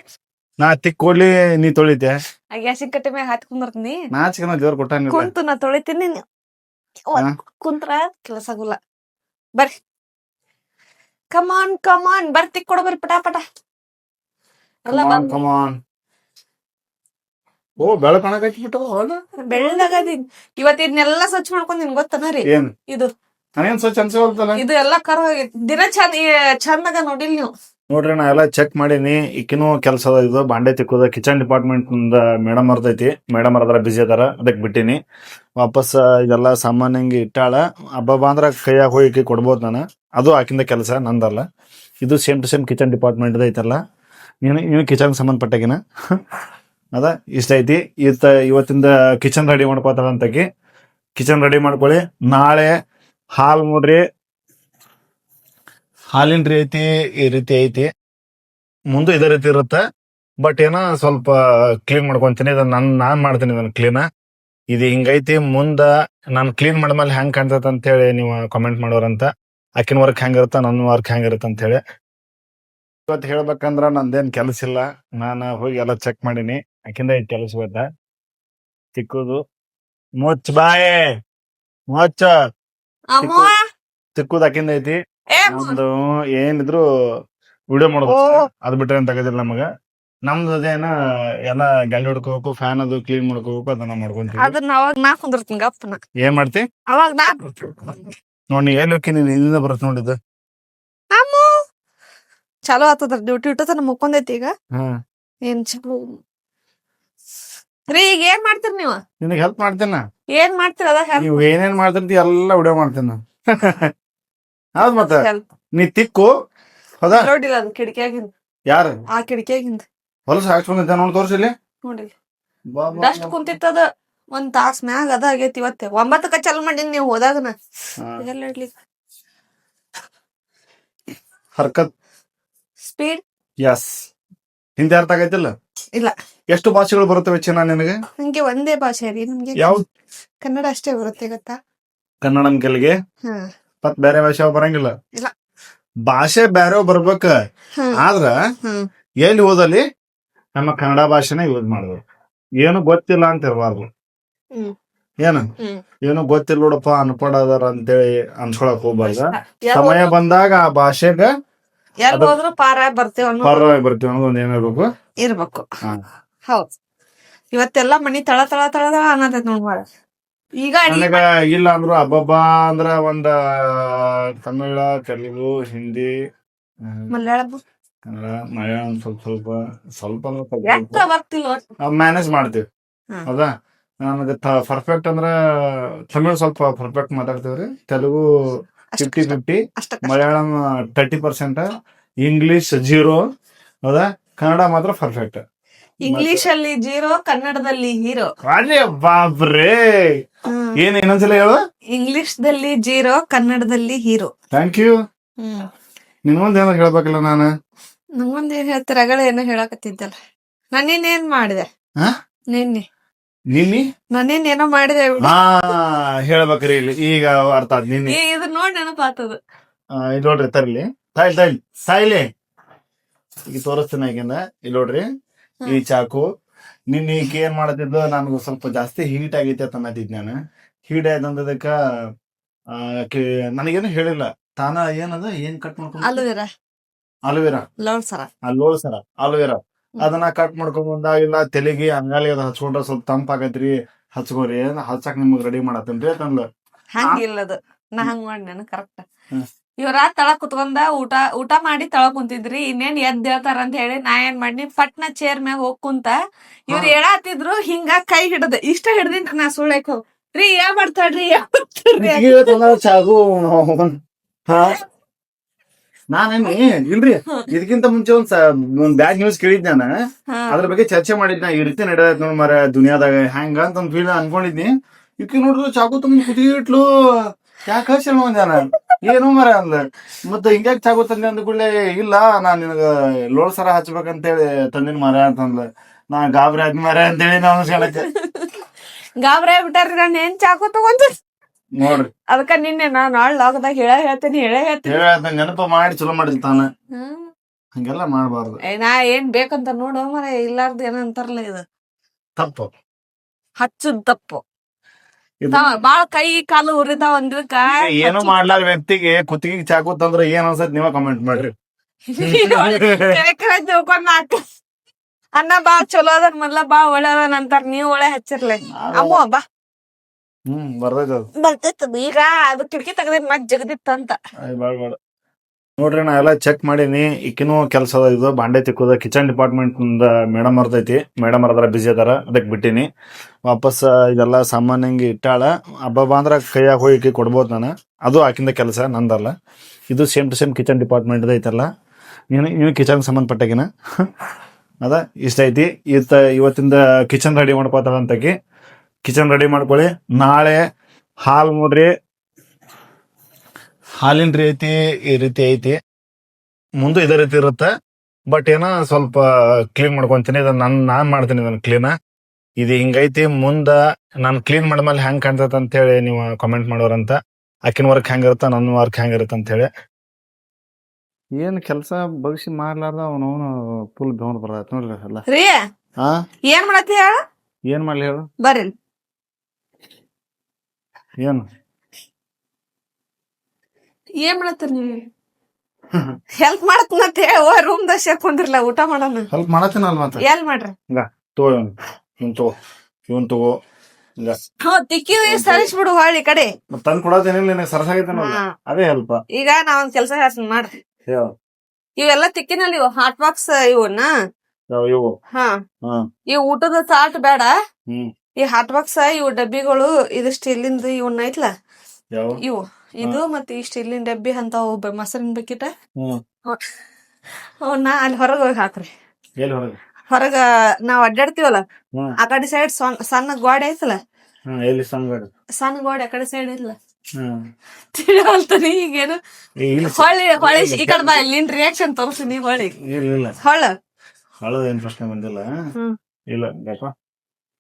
ನಾ ತಿಕ್ಕೋಲಿ ನೀ ತೊಳಿತೆ. ಆ ಗ್ಯಾಸಿನ ಕಟ್ಟೆ ಮ್ಯಾಗ ಹಾತ್ಕೊಂಡ್ ಬರ್ತೀನಿ ನಾಚಿಕೆ ದೇವ್ರ ಕೊಟ್ಟಂಗಿಲ್ಲ ಕುಂತು ನಾ ತೊಳಿತೀನಿ. ನೀವ್ ಒಂದ್ ಕುಂತ್ರ ಕೆಲಸ ಆಗುಲ್ಲ. ಬರ್ರಿ. ಕಮಾನ್ ಕಮಾನ್ ಬರ್ ತಿಕ್ಕೊಡ ಬರ್ರಿ ಪಟ ಪಟ. ಎಲ್ಲ ಕಮಾನ್ ಓ ಬೆಳಕ್ ಕಾಣಕತ್ತಿ ಬಿಟ್ಟು ಹೌದಾ? ಬೆಳ್ಳಗದೀನಿ ಇವತ್ ಇದನ್ನೆಲ್ಲ ಸ್ವಚ್ಛ ಮಾಡ್ಕೊಂಡ್ ಗೊತ್ತನ ರೀ? ಏನ್? ಇದು ನಾನೇನ್ ಸ್ವಚ್ಛ ಅನ್ಸೋಲ್ತಲ್ಲ ಇದು ಎಲ್ಲಾ ಕರ ದಿನ ಚಂದ ಚಂದಾಗ ನೋಡಿಲ್ ನೀವು. ನೋಡ್ರಿ ನಾ ಎಲ್ಲ ಚೆಕ್ ಮಾಡೀನಿ. ಈಕಿನೂ ಕೆಲಸ ಅದ ಇದು ಬಾಂಡೆ ತಿಕ್ಕೋದ. ಕಿಚನ್ ಡಿಪಾರ್ಟ್ಮೆಂಟ್ ಮೇಡಮ್ ಅರ್ದೈತಿ ಮೇಡಮ್ ಅರ್ದ್ರ ಬಿಜಿ ಅದಾರ ಅದಕ್ಕೆ ಬಿಟ್ಟಿನಿ. ವಾಪಸ್ ಇದೆಲ್ಲ ಸಾಮಾನ್ಯಂಗಿ ಇಟ್ಟಾಳ ಹಬ್ಬ ಬಂದ್ರ ಕೈಯಾಗ ಹೋಗಿ ಕೊಡ್ಬೋದು ನಾನು. ಅದು ಆಕಿಂದ ಕೆಲಸ ನಂದಲ್ಲ. ಇದು same to same kitchen department ಐತಲ್ಲ. ನೀನು ನೀವು ಕಿಚನ್ ಸಂಬಂಧಪಟ್ಟಾಗಿನ ಅದ? ಇಷ್ಟ ಐತಿ. ಇತ್ತ ಇವತ್ತಿಂದ ಕಿಚನ್ ರೆಡಿ ಮಾಡ್ಕೋತಾಳ ಅಂತಕಿ ಕಿಚನ್ ರೆಡಿ ಮಾಡ್ಕೊಳ್ಳಿ. ನಾಳೆ ಹಾಲ್ ನೋಡ್ರಿ. ಹಾಲಿನ ರೀತಿ ಈ ರೀತಿ ಐತಿ. ಮುಂದೆ ಇದೇ ರೀತಿ ಇರುತ್ತೆ. ಬಟ್ ಏನೋ ಸ್ವಲ್ಪ ಕ್ಲೀನ್ ಮಾಡ್ಕೊಂತೀನಿ. ಇದನ್ನ ನಾನು, ನಾನ್ ಮಾಡ್ತೀನಿ ಇದನ್ನ ಕ್ಲೀನ್ ಇದು ಹಿಂಗೈತಿ ಮುಂದ ನಾನು ಕ್ಲೀನ್ ಮಾಡಿದ್ಮೇಲೆ ಹೆಂಗ್ ಕಾಣ್ತೈತೆ ಅಂತ ಹೇಳಿ ನೀವು ಕಾಮೆಂಟ್ ಮಾಡೋರಂತ ಆಕಿನ ವರ್ಕ್ ಹೆಂಗಿರುತ್ತ ನನ್ನ ವರ್ಕ್ ಹೆಂಗಿರುತ್ತೆ ಅಂತ ಹೇಳಿ. ಇವತ್ತು ಹೇಳ್ಬೇಕಂದ್ರ ನಂದೇನ್ ಕೆಲಸ ಇಲ್ಲ. ನಾನು ಹೋಗಿ ಎಲ್ಲ ಚೆಕ್ ಮಾಡೀನಿ. ಐತಿ ಕೆಲಸ ಇವತ್ತ ತಿಕ್ಕುದು ಮುಚ್ಚ ಬಾಯ ಮುಚ್ಚ ಅಮ್ಮ ತಿಕ್ಕುದ್ ಹಾಕಿಂದ ಐತಿ ನಮ್ದು ಏನಿದ್ರು ವಿಡಿಯೋ ಮಾಡೋದು ಓ. ಅದ್ ಬಿಟ್ರೆ ಏನ್ ತಗದಿಲ್ಲ ನಮಗ. ನಮ್ದು ಅದೇನ ಎಲ್ಲ ಗಾಳಿ ಹೊಡ್ಕೋಬೇಕು ಫ್ಯಾನ್ ಅದು ಕ್ಲೀನ್ ಮಾಡ್ಕೋಬೇಕು ಅದನ್ನ ಮಾಡ್ಕೊಂತೀವಿ. ಅದನ್ನ ಅವಾಗ ನಾ ಕುಂದಿರ್ತೀನಿ ಗಪ್ಪನ ಏನ್ ಮಾಡ್ತಿ? ಅವಾಗ ನಾ ನೋಡಿ ನೀ ಎಲ್ಲಿ ಹೋಗಿ ನೀನ್ ಇಲ್ಲಿಂದ ಬರತ್ ನೋಡಿದ್ದು ಚಲೋ ಆತದ್ರ ಡ್ಯೂಟಿ ಇಟ್ಟತನ ಮುಕ್ಕೊಂದೈತಿ ಈಗ. ಹಾ. ಏನ್ ಚಲೋ ರೀ ಈಗ ಏನ್ ಮಾಡ್ತೀರಿ ನೀವು? ನಿನಗೆ ಹೆಲ್ಪ್ ಮಾಡ್ತೇನ. ಏನ್ ಮಾಡ್ತೀರ ಅದ? ನೀವು ಏನೇನ್ ಮಾಡ್ತಿರ್ತಿ ಎಲ್ಲ ವಿಡಿಯೋ ಮಾಡ್ತೇನ <laughs> ಹೌದ್ ಮತ್ತ? ನೀ ತಿಕ್ಕು. ಹೌದಾ? ನೋಡಿಲ್ಲ ಅದು ಕಿಟಕಿಯಾಗಿಂದ. ಯಾರ? ಆ ಕಿಟಕಿಯಾಗಿಂದ. ಹೊಲಸ ಹಾಕ್ಸ್ಕೊಂಡಿದ್ದ ನೋಡ್ ತೋರ್ಸಿಲ್ಲಿ. ನೋಡಿ. ಬಾ, ಬಾ, ಡಸ್ಟ್. ಕುಂತಿತ್ತದ ಒಂದ್ ತಾಸ್ ಮ್ಯಾಗ ಅದ ಆಗೈತಿ ಇವತ್ತೆ. ಒಂಬತ್ತಕ್ಕ ಕಚ್ಚಲ್ ಮಾಡೀನಿ ನೀವು ಹೋದಾಗನ. ಎಲ್ಲ ಇದೆಲ್ಲ ಇಡ್ಲಿ ಹರ್ಕತ್. ಸ್ಪೀಡ್ ಎಸ್ ಹಿಂದೆ ಅರ್ಥ ಆಗೈತಿಲ್ಲ? ಇಲ್ಲ. ಎಷ್ಟು ಭಾಷೆಗಳು ಬರುತ್ತವೆ ಚಿನ್ನ ನಿನಗೆ? ನಂಗೆ ಒಂದೇ ಭಾಷೆ ರೀ. ನಮ್ಗೆ ಯಾವ ಕನ್ನಡ ಅಷ್ಟೇ ಬರುತ್ತೆ ಗೊತ್ತಾ? ಕನ್ನಡ ಗೆಲ್ಗೆ ಹಾ. ಮತ್ ಬೇರೆ ಭಾಷೆ ಬರಂಗಿಲ್ಲ? ಇಲ್ಲ. ಭಾಷೆ ಬೇರೆ ಬರ್ಬೇಕ. ಆದ್ರ ಹ್ಮ್ ಎಲ್ಲಿ ಹೋದಲ್ಲಿ ನಮ್ಮ ಕನ್ನಡ ಭಾಷೆನ ಯೂಸ್ ಮಾಡ್ಬೇಕು. ಏನು ಗೊತ್ತಿಲ್ಲ ಅಂತ ಇರಬಾರ್ದು. ಹ್ಮ್. ಏನು? ಹ್ಮ್. ಏನು ಗೊತ್ತಿಲ್ಲ ನೋಡಪ್ಪ ಅನ್ಪಡ ಅದಾರ ಅಂತೇಳಿ ಅನ್ಸ್ಕೊಳಕ್ ಹೋಗ್ಬಾರ್ದ. ಸಮಯ ಬಂದಾಗ ಆ ಭಾಷೆಗ ಎಲ್ ಅದು- ಹೋದ್ರು ಪಾರ ಬರ್ತೇವ ಅನ್ನೋ ಪರವಾಗಿ ಬರ್ತೀವಿ ಅನ್ನೋದು ಒಂದ್ ಏನಿರ್ಬೇಕು ಇರ್ಬೇಕು? ಹಾ. ಹೌದ್. ಇವತ್ತೆಲ್ಲಾ ಮನಿ ತಳ ತಳ ತಳ ತಳ ಅನ್ನತೈತ್ ನೋಡ್ಬಾರ ಈಗ ಅಡಿಗೆ ನನಗ ಇಲ್ಲ ಅಂದ್ರು ಅಬ್ಬಬ್ಬ ಅಂದ್ರ ಒಂದ ತಮಿಳ ತೆಲುಗು ಹಿಂದಿ ಆ, ಮಲಯಾಳಂ. ಕನ್ನಡ ಮಲಯಾಳಂ ಸ್ವಲ್ಪ ಸ್ವಲ್ಪ ಸ್ವಲ್ಪ ಎಷ್ಟ ಬರ್ತಿಲ್ಲ ಒಟ್ಟು. ಮ್ಯಾನೇಜ್ ಮಾಡ್ತೀವಿ. ಹ್ಮ್. ಹೌದಾ? ನನಗೆ ಪರ್ಫೆಕ್ಟ್ ಅಂದ್ರ ತಮಿಳ್ ಸ್ವಲ್ಪ perfect ಮಾತಾಡ್ತೀವ್ರಿ. Telugu fifty fifty Malayalam thirty percent English zero ಹೌದಾ? ಕನ್ನಡ ಮಾತ್ರ ಪರ್ಫೆಕ್ಟ್ ಇಂಗ್ಲಿಷ್ ಅಲ್ಲಿ ಜೀರೋ ಕನ್ನಡದಲ್ಲಿ ಹೀರೋ ಅರೆ ಬಾಬ್ರೇ ಏನ್ ಇನ್ನೊಂದ್ಸಲ ಹೇಳು? ಇಂಗ್ಲಿಷ್ ದಲ್ಲಿ ಜೀರೋ ಕನ್ನಡದಲ್ಲಿ ಹೀರೋ ಥ್ಯಾಂಕ್ ಯು ನಿಮ್ಮ ನಿನ್ಗೊಂದ್ ಏನಾದ್ರು ಹೇಳ್ಬೇಕಲ್ಲ ನಾನು? ನಂಗೊಂದ್ ಏನ್ ಹೇಳ್ತೀರ? ಅಗಳ ಏನೋ ಹೇಳಕತ್ತಿದ್ದಲ್ಲ. ನಾನೇನೇನ್ ಮಾಡಿದೆ? ನಿನ್ನೆ. ನಿನ್ನಿ? ನಾನೇನೇನೋ ಮಾಡಿದೆ. ಹಾ ಹೇಳ್ಬೇಕ್ರಿ ಇಲ್ಲಿ. ಈಗ ಅರ್ಥ ಆದ್ ನಿನ್ನೆ. ಏ ನೋಡಿ ನೆನಪಾತದ. ಇಲ್ಲಿ ನೋಡ್ರಿ ತರ್ಲಿ. ತಾಯಿಲ್ ತಾಯಿಲ್ ಸಾಯಿಲೆ. ಈಗ ತೋರಿಸ್ತೀನಿ ಈಗಿಂದ. ಇಲ್ಲಿ ನೋಡ್ರಿ ಈ ಚಾಕು. ನಿನ್ನೆ ಈಗ ಏನ್ ಮಾಡತ್ತಿದ್ದು ನನ್ಗ ಸ್ವಲ್ಪ ಜಾಸ್ತಿ ಹೀಟ್ ಆಗೈತೆ ಅಂತ ಅನ್ನತ್ತಿದ್ ನಾನು. ಹೀಟ್ ಆಯ್ತಂದದಕ್ಕ ನನಗೇನು ಹೇಳಿಲ್ಲ. ತಾನ ಏನದ? ಏನ್ ಕಟ್ ಮಾಡ್ಕೊಂಡು ಅಲೋವೆರಾ. Aloe vera. ಲೋಳ್ ಸರ ಲೋಳ್ ಸರ ಅಲೋವೆರಾ. ಅದನ್ನ ಕಟ್ ಮಾಡ್ಕೊಂಡ್ ಬಂದಾಗಿಲ್ಲ ತೆಲಿಗಿ ಅಂಗಾಲಿ ಅದ ಹಚ್ಕೊಂಡ್ರ ಸ್ವಲ್ಪ ತಂಪಾಗೈತ್ರಿ ಹಚ್ಕೋರಿ ಹಚ್ಚಕ್ ನಿಮಗ್ ರೆಡಿ ಮಾಡತ್ತೇನ್ರಿ ಅಂತಂದ್ಲ. ಹಂಗಿಲ್ಲದು. ನಾ ಹಂಗ್ ಮಾಡಿ ನಾನು ಕರೆಕ್ಟ್. ಇವ್ರ ತಳ ಕುತ್ಕೊಂಡ ಊಟ ಊಟ ಮಾಡಿ ತಳ ಕುಂತಿದ್ರಿ ಇನ್ನೇನ್ ಎದ್ದ ಹೇಳ್ತಾರ ಅಂತ ಹೇಳಿ ನಾ ಏನ್ ಮಾಡಿ ಪಟ್ನ ಚೇರ್ ಮ್ಯಾಗ ಹೋಗ್ ಕುಂತ ಇವ್ರ ಹೇಳತ್ತಿದ್ರು ಹಿಂಗ ಕೈ ಹಿಡದ ಇಷ್ಟ ಹಿಡ್ದಿನ್ರಿ ನಾ ಸುಳ್ಳೇಕ್ ರೀ ಏನ್ ಮಾಡ್ತಾಳ್ರಿ ಯಾ ಮಾಡ್ತಾಳ್ರಿ ನಾನೇನಿ ಇಲ್ರಿ. ಇದಕ್ಕಿಂತ ಮುಂಚೆ ಒಂದ್ ಒಂದ್ ಬ್ಯಾಡ್ ನ್ಯೂಸ್ ಕೇಳಿದ್ ನಾನು. ಅದ್ರ ಬಗ್ಗೆ ಚರ್ಚೆ ಮಾಡಿದ್ನ. ಈ ರೀತಿ ನಡೆಯತ್ ನೋಡ್ ಮರ ದುನಿಯಾದಾಗ. ಹ್ಯಾಂಗ ಅಂತ ಒಂದ್ ಫೀಲ್ ಅನ್ಕೊಂಡಿದ್ನಿ. ಇಕ್ಕಿ ನೋಡಿದ್ರು ಚಾಕು ತುಂಬ ಕುದಿಗಿಟ್ಲು. ಇಟ್ಲು ಯಾಕ ಹಚ್ಚಿ ಒಂದ್ಯಾನ ಏನು ಮರ ಅಂದ ಮತ್ತ ಹಿಂಗ್ಯಾಕ್ ಚಾಕು ತಂದೆ ಅಂದ ಕೂಡಲೇ ಇಲ್ಲ ನಾನ್ ನಿನಗ ಲೋಳ್ ಸರ ಹಚ್ಬೇಕಂತೇಳಿ ತಂದಿನ ಮರ ಅಂತಂದ್ಲ. ನಾ ಗಾಬರಿ ಆದ್ ಮರ ಅಂತೇಳಿ ನಾನು ಹೇಳಕ್ಕೆ. ಗಾಬ್ರಿ ಆಗ್ಬಿಟ್ಟಾರ್ರಿ ನಾನು ಏನ್ ಚಾಕು ತಗೊಂತ ನೋಡ್ರಿ. ಅದಕ್ಕ ನಿನ್ನೆ ನಾ ನಾಳೆ ಲಾಗದಾಗ ಹೇಳ ಹೇಳ್ತೀನಿ ಹೇಳ ಹೇಳ್ತೀನಿ. ಹೇಳ ನೆನಪ ಮಾಡಿ ಚಲೋ ಮಾಡಿಲ್ ತಾನ. ಹಂಗೆಲ್ಲ ಮಾಡಬಾರ್ದು. ನಾ ಏನ್ ಬೇಕಂತ ನೋಡು ಮರ ಇಲ್ಲಾರ್ದ ಏನಂತಾರಲ್ಲ ಇದು? ತಪ್ಪು. ಹಚ್ಚದ್ ತಪ್ಪು. ಬಾಳ ಕೈ ಕಾಲು ಉರಿತಾವ ಅಂದಿದ್ಕ ಏನು ಮಾಡ್ಲಾರ ವ್ಯಕ್ತಿಗೆ ಕುತ್ತಿಗೆ ಚಾಕು ತಂದ್ರ ಏನ್ ಅನ್ಸತ್ ನೀವ ಕಮೆಂಟ್ ಮಾಡ್ರಿ. <laughs> ಅನ್ನ ಬಾಳ ಚಲೋ ಅದ ಮೊದ್ಲ ಬಾ ಒಳ್ಳೆ ಅದ ಅಂತಾರ ನೀವ್ ಒಳ್ಳೆ ಹಚ್ಚಿರ್ಲಿ. ಅಮ್ಮ ಬಾ. ಹ್ಮ್ ಬರ್ತೈತೆ ಅದು. ಬರ್ತೈತದ ಈಗ ಅದು ಕಿಟಕಿ ತೆಗ್ದಿ ಮತ್ ಜಗದಿತ್ತಂತ. ನೋಡ್ರಿ ನಾ ಎಲ್ಲ ಚೆಕ್ ಮಾಡೀನಿ. ಈಕಿನೂ ಕೆಲಸ ಅದ ಇದು ಬಾಂಡೆ ತಿಕ್ಕೋದ. ಕಿಚನ್ ಡಿಪಾರ್ಟ್ಮೆಂಟ್ ಮೇಡಮ್ ಅರ್ದೈತಿ ಮೇಡಮ್ ಅರ್ದ್ರ ಬಿಜಿ ಅದಾರ ಅದಕ್ಕೆ ಬಿಟ್ಟಿನಿ. ವಾಪಸ್ ಇದೆಲ್ಲ ಸಾಮಾನ್ಯಂಗಿ ಇಟ್ಟಾಳ. ಹಬ್ಬ ಬಂದ್ರ ಕೈಯಾಗ ಹೋಗಿ ಇಕ್ಕಿ ಕೊಡ್ಬೋದು ನಾನು. ಅದು ಆಕಿಂದ ಕೆಲಸ ನಂದಲ್ಲ. ಇದು same to same kitchen department ಐತಲ್ಲ. ನೀನು ನೀವು ಕಿಚನ್ ಸಂಬಂಧಪಟ್ಟಾಗಿನ <laughs> ಅದ ಇಷ್ಟ ಐತಿ ಇವತ್ತ ಇವತ್ತಿಂದ ಕಿಚನ್ ರೆಡಿ ಮಾಡ್ಕೋತಾಳ ಅಂತಕಿ ಕಿಚನ್ ರೆಡಿ ಮಾಡ್ಕೊಳ್ಳಿ. ನಾಳೆ ಹಾಲ್ ನೋಡ್ರಿ. ಹಾಲಿನ ರೀತಿ ಈ ರೀತಿ ಐತಿ. ಮುಂದೆ ಇದೇ ರೀತಿ ಇರುತ್ತೆ. ಬಟ್ ಏನೋ ಸ್ವಲ್ಪ ಕ್ಲೀನ್ ಮಾಡ್ಕೊಂತೀನಿ. ಇದನ್ನ ನಾನು ನಾನ್ ಮಾಡ್ತೀನಿ ಇದನ್ನ ಕ್ಲೀನ್ ಇದು ಹಿಂಗೈತಿ. ಮುಂದ ನಾನು ಕ್ಲೀನ್ ಮಾಡಿದ್ಮೇಲೆ ಹೆಂಗ್ ಕಾಣ್ತೈತೆ ಅಂತ ಹೇಳಿ ನೀವು ಕಾಮೆಂಟ್ ಮಾಡೋರಂತ. ಆಕಿನ ವರ್ಕ್ ಹೆಂಗಿರುತ್ತ ನನ್ನ ವರ್ಕ್ ಹೆಂಗಿರುತ್ತೆ ಅಂತ ಹೇಳಿ ಏನ್ ಕೆಲಸ ಬಗ್ಸಿ ಮಾಡ್ಲಾರ್ದ ಅವನವನು ಫುಲ್ ಬೆವನ್ ಬರತ್ ನೋಡ್ರಿ ಎಲ್ಲ. ರೀ ಹಾ ಏನ್ ಮಾಡತ್ತಿ ಹೇಳ? ಏನ್ ಮಾಡ್ಲಿ ಹೇಳು? ಬರ್ರಿ. ಏನು? ಏನ್ ಮಾಡತ್ತೀರಿ ನೀವು ಹೆಲ್ಪ್ ಮಾಡತ್ನಂತ ಹೇಳಿ ರೂಮ್ ದಾಗ ಸೇರ್ಕೊಂಡಿರ್ಲ ಊಟ ಮಾಡೋಣ. ಹೆಲ್ಪ್ ಮಾಡತ್ತೀನಲ್ಲ ಮತ್ತೆ? ಎಲ್ ಮಾಡ್ರಿ? ಹಿಂಗ ತೋ ಇವ್ನ್ ಇವ್ನ್ ತಗೋ ಇವನ್ ತಗೋ ಹಿಂಗ ಹಾ ತಿಕ್ಕಿ ಸರಿಸ್ಬಿಡು ಹೊಳ್ಳಿ ಕಡೆ. ತಂದ್ ಕೊಡೋದೇನಿಲ್ಲ ನಿನಗೆ ಸರಸಾಗೈತೆ ಹಾ. ಅದೇ ಹೆಲ್ಪ ಈಗ ನಾ ಒಂದ್ ಕೆಲ್ಸ ಹೇಳ್ತೀನಿ ಮಾಡ್ರಿ. ಇವೆಲ್ಲ ತಿಕ್ಕಿನಲ್ಲಿ ಇವು ಹಾಟ್ ಬಾಕ್ಸ್ ಇವನ್ನ ಯಾವ ಇವು? ಹಾ. ಊಟದ ತಾಟ್ ಬೇಡ. ಹ್ಮ್. ಈ ಹಾಟ್ ಬಾಕ್ಸ್ ಇವು ಡಬ್ಬಿಗಳು ಇದು ಸ್ಟೀಲಿಂದ ಇವನ್ನ ಐತ್ಲ? ಇವು. ಇದು ಮತ್ತೆ ಈ ಸ್ಟೀಲಿನ ಡಬ್ಬಿ ಅಂತ ಮೊಸರಿನ ಬಕಿಟ. ಅವನ್ನ ಅಲ್ಲಿ ಹೊರಗೆ ಹೋಗಿ ಹಾಕ್ರಿ. ಹೊರಗೆ? ನಾವ್ ಅಡ್ಡಾಡ್ತೀವಲ್ಲ? ಆ ಕಡೆ ಸೈಡ್ ಸಣ್ಣ ಗೋಡೆ ಐತಲ್ಲ ಸಣ್ಣ ಗೋಡೆ? ಆ ಕಡೆ ಸೈಡ್ ಇಲ್ಲ ಹ್ಮ್ ತಿಳಿವಲ್ತಾನೆ ಈಗೇನು? ಹೊಳಿ ಹೊಳಿ ಈ ಕಡೆ ಬಾ ನಿನ್ ರಿಯಾಕ್ಷನ್ ತೋರಿಸಿ ಇಲ್ಲ ಹೊಳ. ಹೊಳ್ಳ ಹಳದ ಏನ್ ಪ್ರಶ್ನೆ ಬಂದಿಲ್ಲ? ಇಲ್ಲಿ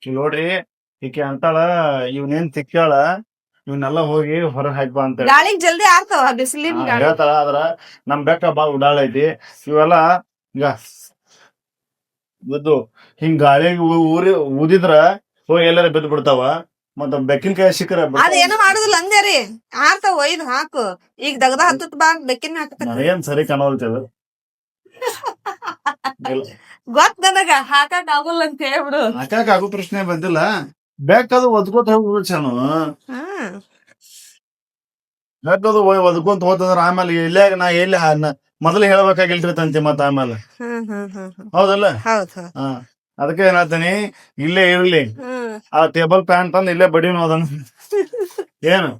ನೋಡ್ರಿ ಈಕೆ ಅಂತಾಳ ಇವನೇನ್ ತಿಕ್ಕಾಳ ಇವನ್ನೆಲ್ಲ ಹೋಗಿ ಹೊರಗ್ ಹಾಕ್ಬ ಅಂತ ಗಾಳಿ ಗಾಳಿಗ್ ಜಲ್ದಿ ಆರ್ತಾವ ಬಿಸಿಲಿನ ಗಾಳಿ. ಹೇಳ್ತಾಳ ಆದ್ರ ನಮ್ ಬೆಕ್ಕ ಬಾಳ ಉಡಾಳ ಐತಿ. ಇವೆಲ್ಲ ಈಗ ಬಿದ್ದು ಹಿಂಗ್ ಗಾಳಿಗೆ ಊರಿ ಊದಿದ್ರ ಹೋಗಿ ಎಲ್ಲಾರ ಬಿದ್ದು ಬಿಡ್ತಾವ. ಮತ್ತ ಬೆಕ್ಕಿನ ಕೈ ಸಿಕ್ಕರ ಅದೇನು ಮಾಡುದಿಲ್ಲ ಅಂದೆ ರೀ. ಆರ್ತಾವ ಒಯ್ದು ಹಾಕು. ಈಗ ದಗದ ಹತ್ತತ್ ಬಾ ಬೆಕ್ಕಿನ ಹಾಕ್ತಾರೆ ಏನ್ ಸರಿ ಕಾಣೋಲ್ತದ <laughs> ಇಲ್ಲ. ಗೊತ್ತ ನನಗ ಹಾಕಕ್ ಆಗುಲ್ಲ ಅಂತ ಹೇಳ್ಬಿಡು. ಹಾಕಾಕ ಆಗೋ ಪ್ರಶ್ನೆ ಬಂದಿಲ್ಲ. ಬೆಕ್ಕದು ಒದ್ಕೋತ ಹೋಗ್ಬಿಡು ಚಾನು. ಬೇಕಾದ್ರು ಬೆಕ್ಕದು ಒದ್ಕೊಂತ ಹೋತಂದ್ರ ಆಮೇಲೆ ಇಲ್ಲೇ ನಾ ಎಲ್ಲಿ ಮೊದಲ ನ- ಮೊದಲು ಹೇಳ್ಬೇಕಾಗಿಲ್ರಿ ತಂತಿ ಮತ್ತ ಆಮೇಲೆ. ಹ್ಮ್ ಹ್ಮ್ ಹ್ಮ್ ಹ್ಮ್ ಹೌದಲ್ಲ? ಹೌದ್ ಹೌದ್. ಹಾ. ಅದಕ್ಕೆ ಏನಾಗ್ತಾನಿ ಇಲ್ಲೇ ಇರ್ಲಿ. ಹ್ಮ್. ಆ ಟೇಬಲ್ ಪ್ಯಾನ್ ತಂದ್ ಇಲ್ಲೇ ಬಡಿ <laughs> ಏನು?